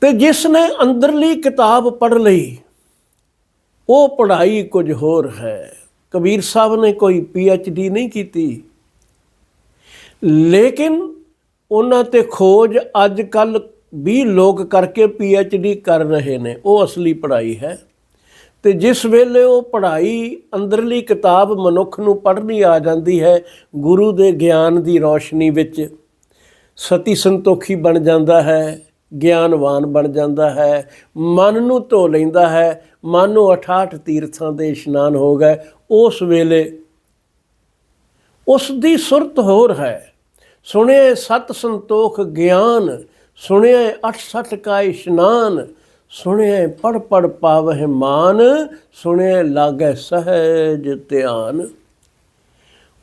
A: ਤੇ ਜਿਸ ਨੇ ਅੰਦਰਲੀ ਕਿਤਾਬ ਪੜ੍ਹ ਲਈ, ਉਹ ਪੜ੍ਹਾਈ ਕੁਝ ਹੋਰ ਹੈ। ਕਬੀਰ ਸਾਹਿਬ ਨੇ ਕੋਈ ਪੀ ਐਚ ਡੀ ਨਹੀਂ ਕੀਤੀ। ਲੇਕਿਨ ਉਹਨਾਂ ਤੇ ਖੋਜ ਅੱਜ ਕੱਲ ਵੀ ਲੋਕ ਕਰਕੇ ਪੀ ਐਚ ਡੀ ਕਰ ਰਹੇ ਨੇ, ਉਹ ਅਸਲੀ ਪੜ੍ਹਾਈ ਹੈ। ਤੇ ਜਿਸ ਵੇਲੇ ਉਹ ਪੜ੍ਹਾਈ ਅੰਦਰਲੀ ਕਿਤਾਬ ਮਨੁੱਖ ਨੂੰ ਪੜ੍ਹਨੀ ਆ ਜਾਂਦੀ ਹੈ, ਗੁਰੂ ਦੇ ਗਿਆਨ ਦੀ ਰੌਸ਼ਨੀ ਵਿੱਚ ਸਤੀ ਸੰਤੋਖੀ ਬਣ ਜਾਂਦਾ ਹੈ, ਗਿਆਨਵਾਨ ਬਣ ਜਾਂਦਾ ਹੈ, ਮਨ ਨੂੰ ਧੋ ਲੈਂਦਾ ਹੈ, ਮਨ ਨੂੰ 68 ਤੀਰਥਾਂ ਦੇ ਇਸ਼ਨਾਨ ਹੋ ਗਏ, ਉਸ ਵੇਲੇ ਉਸ ਦੀ ਸੁਰਤ ਹੋਰ ਹੈ। ਸੁਣੇ ਸਤ ਸੰਤੋਖ ਗਿਆਨ ਸੁਣਿਆ 68 ਕਾ ਇਸ਼ਨਾਨ ਸੁਣਿਆ ਪੜ ਪੜ ਪਾਵਹਿ ਮਾਨ ਸੁਣਿਆ ਲਾਗੈ ਸਹਿਜ ਧਿਆਨ।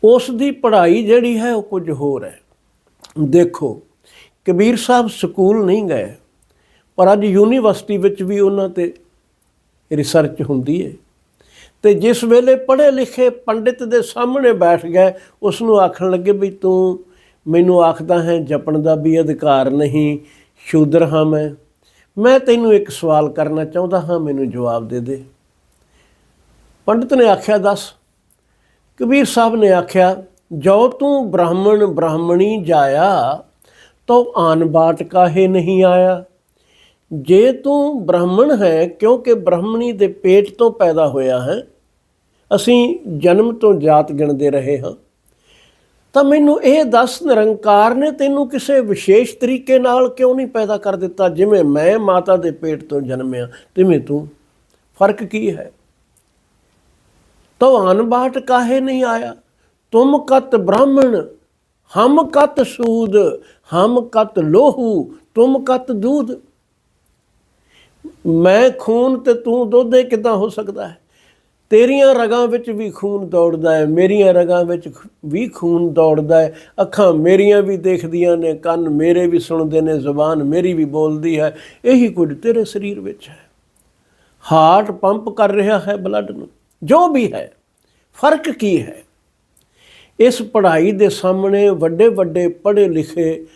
A: ਉਸ ਦੀ ਪੜ੍ਹਾਈ ਜਿਹੜੀ ਹੈ ਉਹ ਕੁਝ ਹੋਰ ਹੈ। ਦੇਖੋ, ਕਬੀਰ ਸਾਹਿਬ ਸਕੂਲ ਨਹੀਂ ਗਏ, ਪਰ ਅੱਜ ਯੂਨੀਵਰਸਿਟੀ ਵਿੱਚ ਵੀ ਉਹਨਾਂ ਤੇ ਰਿਸਰਚ ਹੁੰਦੀ ਹੈ ਤੇ ਜਿਸ ਵੇਲੇ ਪੜ੍ਹੇ ਲਿਖੇ ਪੰਡਿਤ ਦੇ ਸਾਹਮਣੇ ਬੈਠ ਗਏ ਉਸ ਨੂੰ ਆਖਣ ਲੱਗੇ ਵੀ ਤੂੰ ਮੈਨੂੰ ਆਖਦਾ ਹੈ, ਜਪਣ ਦਾ ਵੀ ਅਧਿਕਾਰ ਨਹੀਂ, ਸ਼ੂਦਰ ਹਾਂ ਮੈਂ। ਮੈਂ ਤੈਨੂੰ ਇੱਕ ਸਵਾਲ ਕਰਨਾ ਚਾਹੁੰਦਾ ਹਾਂ, ਮੈਨੂੰ ਜਵਾਬ ਦੇ ਦੇ। ਪੰਡਿਤ ਨੇ ਆਖਿਆ, ਦੱਸ। ਕਬੀਰ ਸਾਹਿਬ ਨੇ ਆਖਿਆ, ਜੋ ਤੂੰ ਬ੍ਰਾਹਮਣ ਬ੍ਰਾਹਮਣੀ ਜਾਇਆ, ਤੋ ਆਨ ਬਾਟ ਕਾਹੇ ਨਹੀਂ ਆਇਆ? ਜੇ ਤੂੰ ਬ੍ਰਾਹਮਣ ਹੈ, ਕਿਉਂਕਿ ਬ੍ਰਾਹਮਣੀ ਦੇ ਪੇਟ ਤੋਂ ਪੈਦਾ ਹੋਇਆ ਹੈ, ਅਸੀਂ ਜਨਮ ਤੋਂ ਜਾਤ ਗਿਣਦੇ ਰਹੇ ਹਾਂ। ਤਾਂ ਮੈਨੂੰ ਇਹ ਦੱਸ, ਨਿਰੰਕਾਰ ਨੇ ਤੈਨੂੰ ਕਿਸੇ ਵਿਸ਼ੇਸ਼ ਤਰੀਕੇ ਨਾਲ ਕਿਉਂ ਨਹੀਂ ਪੈਦਾ ਕਰ ਦਿੱਤਾ? ਜਿਵੇਂ ਮੈਂ ਮਾਤਾ ਦੇ ਪੇਟ ਤੋਂ ਜਨਮਿਆ, ਤਿਵੇਂ ਤੂੰ। ਫ਼ਰਕ ਕੀ ਹੈ? ਤੋ ਅਨਬਾਟ ਕਾਹੇ ਨਹੀਂ ਆਇਆ? ਤੁਮ ਕਤ ਬ੍ਰਾਹਮਣ, ਹਮ ਕਤ ਸੂਦ, ਹਮ ਕਤ ਲੋਹੂ, ਤੁਮ ਕਤ ਦੂਧ ਮੈਂ ਖੂਨ ਤੇ ਤੂੰ ਦੁੱਧ ਇਹ ਕਿਦਾਂ ਹੋ ਸਕਦਾ ਹੈ? ਤੇਰੀਆਂ ਰਗਾਂ ਵਿੱਚ ਵੀ ਖੂਨ ਦੌੜਦਾ ਹੈ, ਮੇਰੀਆਂ ਰਗਾਂ ਵਿੱਚ ਵੀ ਖੂਨ ਦੌੜਦਾ ਹੈ। ਅੱਖਾਂ ਮੇਰੀਆਂ ਵੀ ਦੇਖਦੀਆਂ ਨੇ, ਕੰਨ ਮੇਰੇ ਵੀ ਸੁਣਦੇ ਨੇ, ਜ਼ੁਬਾਨ ਮੇਰੀ ਵੀ ਬੋਲਦੀ ਹੈ। ਇਹੀ ਕੁਝ ਤੇਰੇ ਸਰੀਰ ਵਿੱਚ ਹੈ। ਹਾਰਟ ਪੰਪ ਕਰ ਰਿਹਾ ਹੈ ਬਲੱਡ ਨੂੰ। ਜੋ ਵੀ ਹੈ, ਫ਼ਰਕ ਕੀ ਹੈ? ਇਸ ਪੜ੍ਹਾਈ ਦੇ ਸਾਹਮਣੇ ਵੱਡੇ ਵੱਡੇ ਪੜ੍ਹੇ ਲਿਖੇ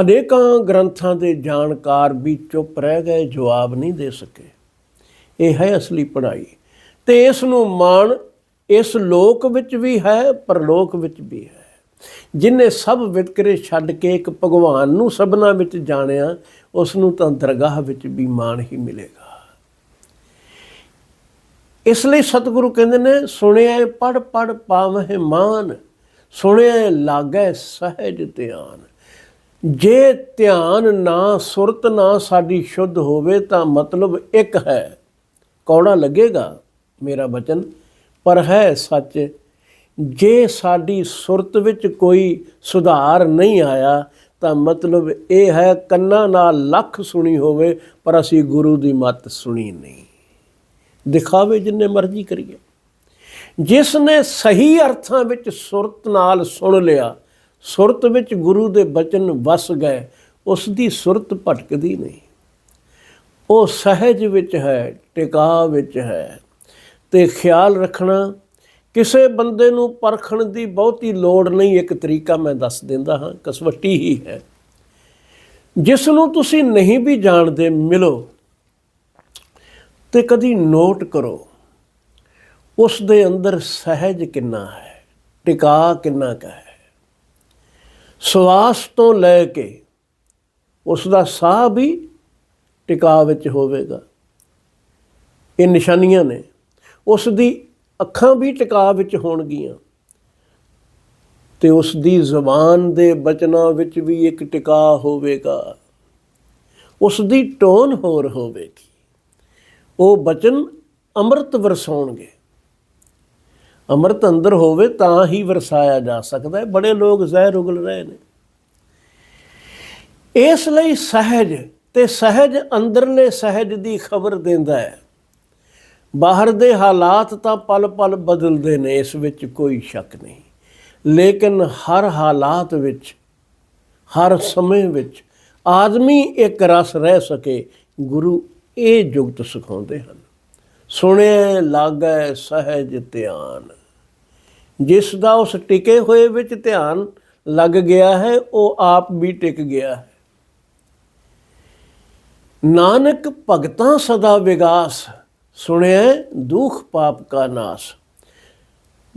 A: ਅਨੇਕਾਂ ਗ੍ਰੰਥਾਂ ਦੇ ਜਾਣਕਾਰ ਵੀ ਚੁੱਪ ਰਹਿ ਗਏ, ਜਵਾਬ ਨਹੀਂ ਦੇ ਸਕੇ। ਇਹ ਹੈ ਅਸਲੀ ਪੜ੍ਹਾਈ। ਤੇ ਇਸ ਨੂੰ ਮਾਣ ਇਸ ਲੋਕ ਵਿੱਚ ਵੀ ਹੈ, ਪਰਲੋਕ ਵਿੱਚ ਵੀ ਹੈ। ਜਿਨੇ ਸਭ ਵਿਤਕਰੇ ਛੱਡ ਕੇ ਇੱਕ ਭਗਵਾਨ ਨੂੰ ਸਭਨਾ ਵਿੱਚ ਜਾਣਿਆ, ਉਸ ਨੂੰ ਤਾਂ ਦਰਗਾਹ ਵਿੱਚ ਵੀ ਮਾਣ ਹੀ ਮਿਲੇਗਾ। ਇਸ ਲਈ ਸਤਿਗੁਰੂ ਕਹਿੰਦੇ ਨੇ, ਸੁਣਿਆ ਪੜ ਪੜ ਪਾਵਹਿ ਮਾਨ, ਸੁਣਿਆ ਲਾਗੈ ਸਹਿਜ ਧਿਆਨ। ਜੇ ਧਿਆਨ ਨਾ, ਸੁਰਤ ਨਾ ਸਾਡੀ ਸ਼ੁੱਧ ਹੋਵੇ ਤਾਂ ਮਤਲਬ ਇੱਕ ਹੈ, ਕੌੜਾ ਲੱਗੇਗਾ? ਮੇਰਾ ਬਚਨ, ਪਰ ਹੈ ਸੱਚ, ਜੇ ਸਾਡੀ ਸੁਰਤ ਵਿੱਚ ਕੋਈ ਸੁਧਾਰ ਨਹੀਂ ਆਇਆ, ਤਾਂ ਮਤਲਬ ਇਹ ਹੈ ਕੰਨਾਂ ਨਾਲ ਲੱਖ ਸੁਣੀ ਹੋਵੇ, ਪਰ ਅਸੀਂ ਗੁਰੂ ਦੀ ਮੱਤ ਸੁਣੀ ਨਹੀਂ। ਦਿਖਾਵੇ ਜਿੰਨੇ ਮਰਜ਼ੀ ਕਰੀਏ। ਜਿਸ ਨੇ ਸਹੀ ਅਰਥਾਂ ਵਿੱਚ ਸੁਰਤ ਨਾਲ ਸੁਣ ਲਿਆ, ਸੁਰਤ ਵਿੱਚ ਗੁਰੂ ਦੇ ਬਚਨ ਵਸ ਗਏ ਉਸ ਦੀ ਸੁਰਤ ਭਟਕਦੀ ਨਹੀਂ। ਉਹ ਸਹਿਜ ਵਿੱਚ ਹੈ, ਟਿਕਾ ਵਿੱਚ ਹੈ ਤੇ ਖਿਆਲ ਰੱਖਣਾ, ਕਿਸੇ ਬੰਦੇ ਨੂੰ ਪਰਖਣ ਦੀ ਬਹੁਤੀ ਲੋੜ ਨਹੀਂ, ਇੱਕ ਤਰੀਕਾ ਮੈਂ ਦੱਸ ਦਿੰਦਾ ਹਾਂ, ਕਸਵੱਟੀ ਹੀ ਹੈ। ਜਿਸ ਨੂੰ ਤੁਸੀਂ ਨਹੀਂ ਵੀ ਜਾਣਦੇ, ਮਿਲੋ ਤੇ ਕਦੀ ਨੋਟ ਕਰੋ, ਉਸ ਦੇ ਅੰਦਰ ਸਹਿਜ ਕਿੰਨਾ ਹੈ, ਟਿਕਾ ਕਿੰਨਾ ਕਾ ਹੈ। ਸਵਾਸ ਤੋਂ ਲੈ ਕੇ ਉਸ ਦਾ ਸਾਹ ਵੀ ਟਿਕਾ ਵਿੱਚ ਹੋਵੇਗਾ। ਇਹ ਨਿਸ਼ਾਨੀਆਂ ਨੇ। ਉਸ ਦੀ ਅੱਖਾਂ ਵੀ ਟਿਕਾ ਵਿੱਚ ਹੋਣਗੀਆਂ। ਤੇ ਉਸ ਦੀ ਜ਼ੁਬਾਨ ਦੇ ਬਚਨਾਂ ਵਿੱਚ ਵੀ ਇੱਕ ਟਿਕਾ ਹੋਵੇਗਾ। ਉਸ ਦੀ ਟੋਨ ਹੋਰ ਹੋਵੇਗੀ। ਉਹ ਬਚਨ ਅੰਮ੍ਰਿਤ ਵਰਸਾਉਣਗੇ। ਅੰਮ੍ਰਿਤ ਅੰਦਰ ਹੋਵੇ ਤਾਂ ਹੀ ਵਰਸਾਇਆ ਜਾ ਸਕਦਾ ਹੈ। ਬੜੇ ਲੋਕ ਜ਼ਹਿਰ ਉਗਲ ਰਹੇ ਨੇ। ਇਸ ਲਈ ਸਹਿਜ ਤੇ ਸਹਿਜ ਅੰਦਰਲੇ ਸਹਿਜ ਦੀ ਖਬਰ ਦਿੰਦਾ ਹੈ। ਬਾਹਰ ਦੇ ਹਾਲਾਤ ਤਾਂ ਪਲ ਪਲ ਬਦਲਦੇ ਨੇ, ਇਸ ਵਿੱਚ ਕੋਈ ਸ਼ੱਕ ਨਹੀਂ। ਲੇਕਿਨ ਹਰ ਹਾਲਾਤ ਵਿੱਚ, ਹਰ ਸਮੇਂ ਵਿੱਚ ਆਦਮੀ ਇੱਕ ਰਸ ਰਹਿ ਸਕੇ, ਗੁਰੂ ਇਹ ਜੁਗਤ ਸਿਖਾਉਂਦੇ ਹਨ। ਸੁਣਿਆ ਲਾਗੈ, ਸਹਿਜ ਧਿਆਨ। ਜਿਸ ਦਾ ਉਸ ਟਿਕੇ ਹੋਏ ਵਿੱਚ ਧਿਆਨ ਲੱਗ ਗਿਆ ਹੈ, ਉਹ ਆਪ ਵੀ ਟਿਕ ਗਿਆ ਹੈ। ਨਾਨਕ ਭਗਤਾਂ ਸਦਾ ਵਿਗਾਸ ਸੁਣਿਆ ਦੁਖ ਪਾਪ ਕਾ ਨਾਸ।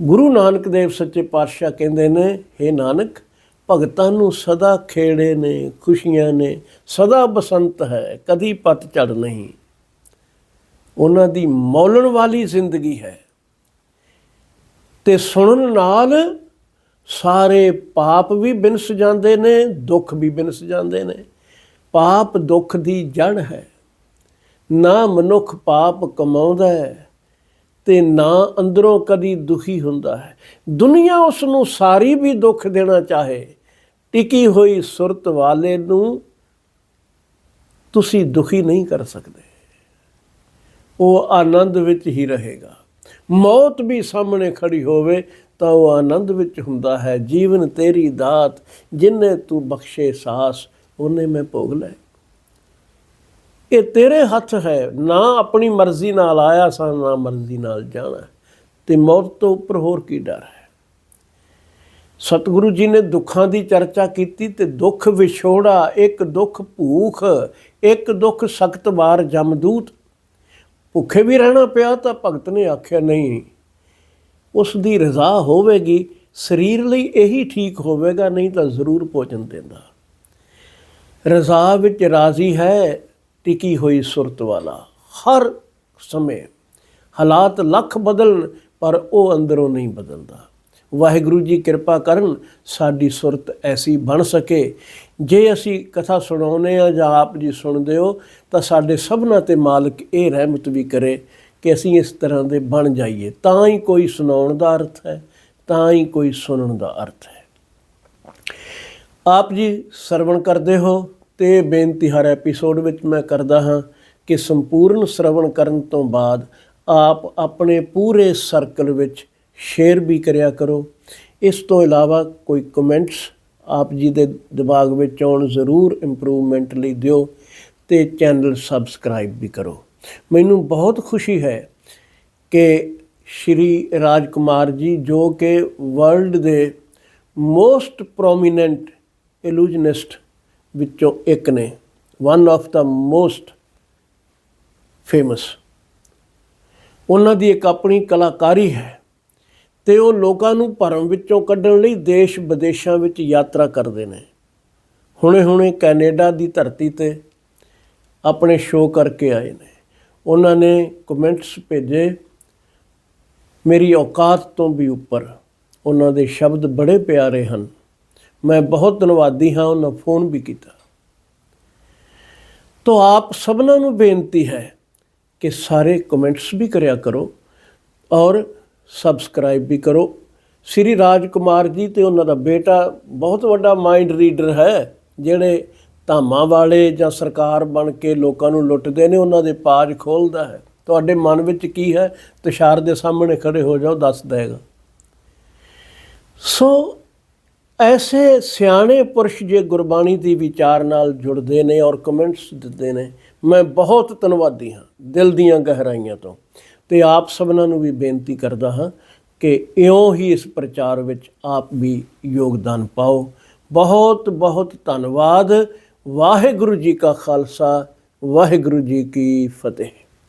A: ਗੁਰੂ ਨਾਨਕ ਦੇਵ ਸੱਚੇ ਪਾਤਸ਼ਾਹ ਕਹਿੰਦੇ ਨੇ हे ਨਾਨਕ, ਭਗਤਾਂ ਨੂੰ ਸਦਾ ਖੇੜੇ ਨੇ, ਖੁਸ਼ੀਆਂ ਨੇ, ਸਦਾ ਬਸੰਤ ਹੈ, ਕਦੀ ਪਤ ਝੜ ਨਹੀਂ। ਉਹਨਾਂ ਦੀ ਮੌਲਣ ਵਾਲੀ ਜ਼ਿੰਦਗੀ ਹੈ। ਤੇ ਸੁਣਨ ਨਾਲ ਸਾਰੇ ਪਾਪ ਵੀ ਬਿਨਸ ਜਾਂਦੇ ਨੇ, ਦੁੱਖ ਵੀ ਬਿਨਸ ਜਾਂਦੇ ਨੇ। ਪਾਪ ਦੁੱਖ ਦੀ ਜੜ ਹੈ। ਨਾ ਮਨੁੱਖ ਪਾਪ ਕਮਾਉਂਦਾ ਹੈ ਤੇ ਨਾ ਅੰਦਰੋਂ ਕਦੀ ਦੁਖੀ ਹੁੰਦਾ ਹੈ। ਦੁਨੀਆ ਉਸ ਨੂੰ ਸਾਰੀ ਵੀ ਦੁੱਖ ਦੇਣਾ ਚਾਹੇ, ਟਿਕੀ ਹੋਈ ਸੁਰਤ ਵਾਲੇ ਨੂੰ ਤੁਸੀਂ ਦੁਖੀ ਨਹੀਂ ਕਰ ਸਕਦੇ। ਉਹ ਆਨੰਦ ਵਿੱਚ ਹੀ ਰਹੇਗਾ। ਮੌਤ ਵੀ ਸਾਹਮਣੇ ਖੜੀ ਹੋਵੇ ਤਾਂ ਉਹ ਆਨੰਦ ਵਿੱਚ ਹੁੰਦਾ ਹੈ। ਜੀਵਨ ਤੇਰੀ ਦਾਤ, ਜਿੰਨੇ ਤੂੰ ਬਖਸ਼ੇ ਸਾਸ, ਉਹਨੇ ਮੈਂ ਭੋਗ ਲੈ। ਇਹ ਤੇਰੇ ਹੱਥ ਹੈ, ਨਾ ਆਪਣੀ ਮਰਜ਼ੀ ਨਾਲ ਆਇਆ ਸਾਂ, ਨਾ ਮਰਜ਼ੀ ਨਾਲ ਜਾਣਾ। ਤੇ ਮੌਤ ਤੋਂ ਉੱਪਰ ਹੋਰ ਕੀ ਡਰ ਹੈ? ਸਤਿਗੁਰੂ ਜੀ ਨੇ ਦੁੱਖਾਂ ਦੀ ਚਰਚਾ ਕੀਤੀ ਤੇ ਦੁੱਖ ਵਿਛੋੜਾ, ਇੱਕ ਦੁੱਖ ਭੂਖ, ਇੱਕ ਦੁੱਖ ਸਖਤ ਵਾਰ ਜਮਦੂਤ। ਭੁੱਖੇ ਵੀ ਰਹਿਣਾ ਪਿਆ ਤਾਂ ਭਗਤ ਨੇ ਆਖਿਆ, ਨਹੀਂ, ਉਸ ਦੀ ਰਜ਼ਾ ਹੋਵੇਗੀ, ਸਰੀਰ ਲਈ ਇਹੀ ਠੀਕ ਹੋਵੇਗਾ, ਨਹੀਂ ਤਾਂ ਜ਼ਰੂਰ ਭੋਜਨ ਦਿੰਦਾ। ਰਜ਼ਾ ਵਿੱਚ ਰਾਜ਼ੀ ਹੈ ਟਿਕੀ ਹੋਈ ਸੁਰਤ ਵਾਲਾ। ਹਰ ਸਮੇਂ ਹਾਲਾਤ ਲੱਖ ਬਦਲਣ, ਪਰ ਉਹ ਅੰਦਰੋਂ ਨਹੀਂ ਬਦਲਦਾ। ਵਾਹਿਗੁਰੂ ਜੀ ਕਿਰਪਾ ਕਰਨ ਸਾਡੀ ਸੁਰਤ ਐਸੀ ਬਣ ਸਕੇ। ਜੇ ਅਸੀਂ ਕਥਾ ਸੁਣਾਉਨੇ ਆ ਜਾਂ ਆਪ ਜੀ ਸੁਣਦੇ ਹੋ, ਤਾਂ ਸਾਡੇ ਸਭਨਾ ਤੇ ਮਾਲਕ ਇਹ ਰਹਿਮਤ ਵੀ ਕਰੇ ਕਿ ਅਸੀਂ ਇਸ ਤਰ੍ਹਾਂ ਦੇ ਬਣ ਜਾਈਏ। ਤਾਂ ਹੀ ਕੋਈ ਸੁਣਾਉਣ ਦਾ ਅਰਥ ਹੈ, ਤਾਂ ਹੀ ਕੋਈ ਸੁਣਨ ਦਾ ਅਰਥ ਹੈ। ਆਪ ਜੀ ਸਰਵਣ ਕਰਦੇ ਹੋ। ਤੇ ਬੇਨਤੀ ਹਰ ਐਪੀਸੋਡ ਵਿੱਚ ਮੈਂ ਕਰਦਾ ਹਾਂ ਕਿ ਸੰਪੂਰਨ ਸਰਵਣ ਕਰਨ ਤੋਂ ਬਾਅਦ ਆਪ ਆਪਣੇ ਪੂਰੇ ਸਰਕਲ ਵਿੱਚ ਸ਼ੇਅਰ ਵੀ ਕਰਿਆ ਕਰੋ। ਇਸ ਤੋਂ ਇਲਾਵਾ ਕੋਈ ਕਮੈਂਟਸ ਆਪ ਜੀ ਦੇ ਦਿਮਾਗ ਵਿੱਚ ਆਉਣ, ਜ਼ਰੂਰ ਇੰਪਰੂਵਮੈਂਟ ਲਈ ਦਿਓ ਤੇ ਚੈਨਲ ਸਬਸਕ੍ਰਾਈਬ ਵੀ ਕਰੋ। ਮੈਨੂੰ ਬਹੁਤ ਖੁਸ਼ੀ ਹੈ ਕਿ ਸ਼੍ਰੀ ਰਾਜਕੁਮਾਰ ਜੀ ਜੋ ਕਿ ਵਰਲਡ ਦੇ ਮੋਸਟ ਪ੍ਰੋਮੀਨੈਂਟ ਇਲੂਜਨਿਸਟ ਵਿੱਚੋਂ ਇੱਕ ਨੇ one of the most famous ਉਹਨਾਂ ਦੀ ਇੱਕ ਆਪਣੀ ਕਲਾਕਾਰੀ ਹੈ ਤੇ ਉਹ ਲੋਕਾਂ ਨੂੰ ਭਰਮ ਵਿੱਚੋਂ ਕੱਢਣ ਲਈ ਦੇਸ਼ ਵਿਦੇਸ਼ਾਂ ਵਿੱਚ ਯਾਤਰਾ ਕਰਦੇ ਨੇ। ਹੁਣੇ-ਹੁਣੇ ਕੈਨੇਡਾ ਦੀ ਧਰਤੀ ਤੇ ਆਪਣੇ ਸ਼ੋਅ ਕਰਕੇ ਆਏ ਨੇ। ਉਹਨਾਂ ਨੇ ਕਮੈਂਟਸ ਭੇਜੇ, ਮੇਰੀ ਔਕਾਤ ਤੋਂ ਵੀ ਉੱਪਰ ਉਹਨਾਂ ਦੇ ਸ਼ਬਦ ਬੜੇ ਪਿਆਰੇ ਹਨ। ਮੈਂ ਬਹੁਤ ਧੰਨਵਾਦੀ ਹਾਂ ਉਹਨਾਂ ਫੋਨ ਵੀ ਕੀਤਾ। ਤੋ ਆਪ ਸਭਨਾਂ ਨੂੰ ਬੇਨਤੀ ਹੈ ਕਿ ਸਾਰੇ ਕਮੈਂਟਸ ਵੀ ਕਰਿਆ ਕਰੋ ਔਰ ਸਬਸਕ੍ਰਾਈਬ ਵੀ ਕਰੋ। ਸ੍ਰੀ ਰਾਜਕੁਮਾਰ ਜੀ ਤੇ ਉਹਨਾਂ ਦਾ ਬੇਟਾ ਬਹੁਤ ਵੱਡਾ ਮਾਈਂਡ ਰੀਡਰ ਹੈ, ਜਿਹੜੇ ਧਾਮਾਂ ਵਾਲੇ ਜਾਂ ਸਰਕਾਰ ਬਣ ਕੇ ਲੋਕਾਂ ਨੂੰ ਲੁੱਟਦੇ ਨੇ, ਉਹਨਾਂ ਦੇ ਪਾਜ ਖੋਲਦਾ ਹੈ। ਤੁਹਾਡੇ ਮਨ ਵਿੱਚ ਕੀ ਹੈ? ਤੁਸ਼ਾਰ ਦੇ ਸਾਹਮਣੇ ਖੜੇ ਹੋ ਜਾਓ, ਦੱਸ ਦੇਗਾ। ਸੋ ਐਸੇ ਸਿਆਣੇ ਪੁਰਸ਼ ਜੇ ਗੁਰਬਾਣੀ ਦੀ ਵਿਚਾਰ ਨਾਲ ਜੁੜਦੇ ਨੇ ਔਰ ਕਮੈਂਟਸ ਦਿੰਦੇ ਨੇ, ਮੈਂ ਬਹੁਤ ਧੰਨਵਾਦੀ ਹਾਂ ਦਿਲ ਦੀਆਂ ਗਹਿਰਾਈਆਂ ਤੋਂ। ਤੇ ਆਪ ਸਭਨਾਂ ਨੂੰ ਵੀ ਬੇਨਤੀ ਕਰਦਾ ਹਾਂ ਕਿ ਇਉਂ ਹੀ ਇਸ ਪ੍ਰਚਾਰ ਵਿੱਚ ਆਪ ਵੀ ਯੋਗਦਾਨ ਪਾਓ। ਬਹੁਤ ਬਹੁਤ ਧੰਨਵਾਦ। ਵਾਹਿਗੁਰੂ ਜੀ ਕਾ ਖਾਲਸਾ, ਵਾਹਿਗੁਰੂ ਜੀ ਕੀ ਫਤਿਹ।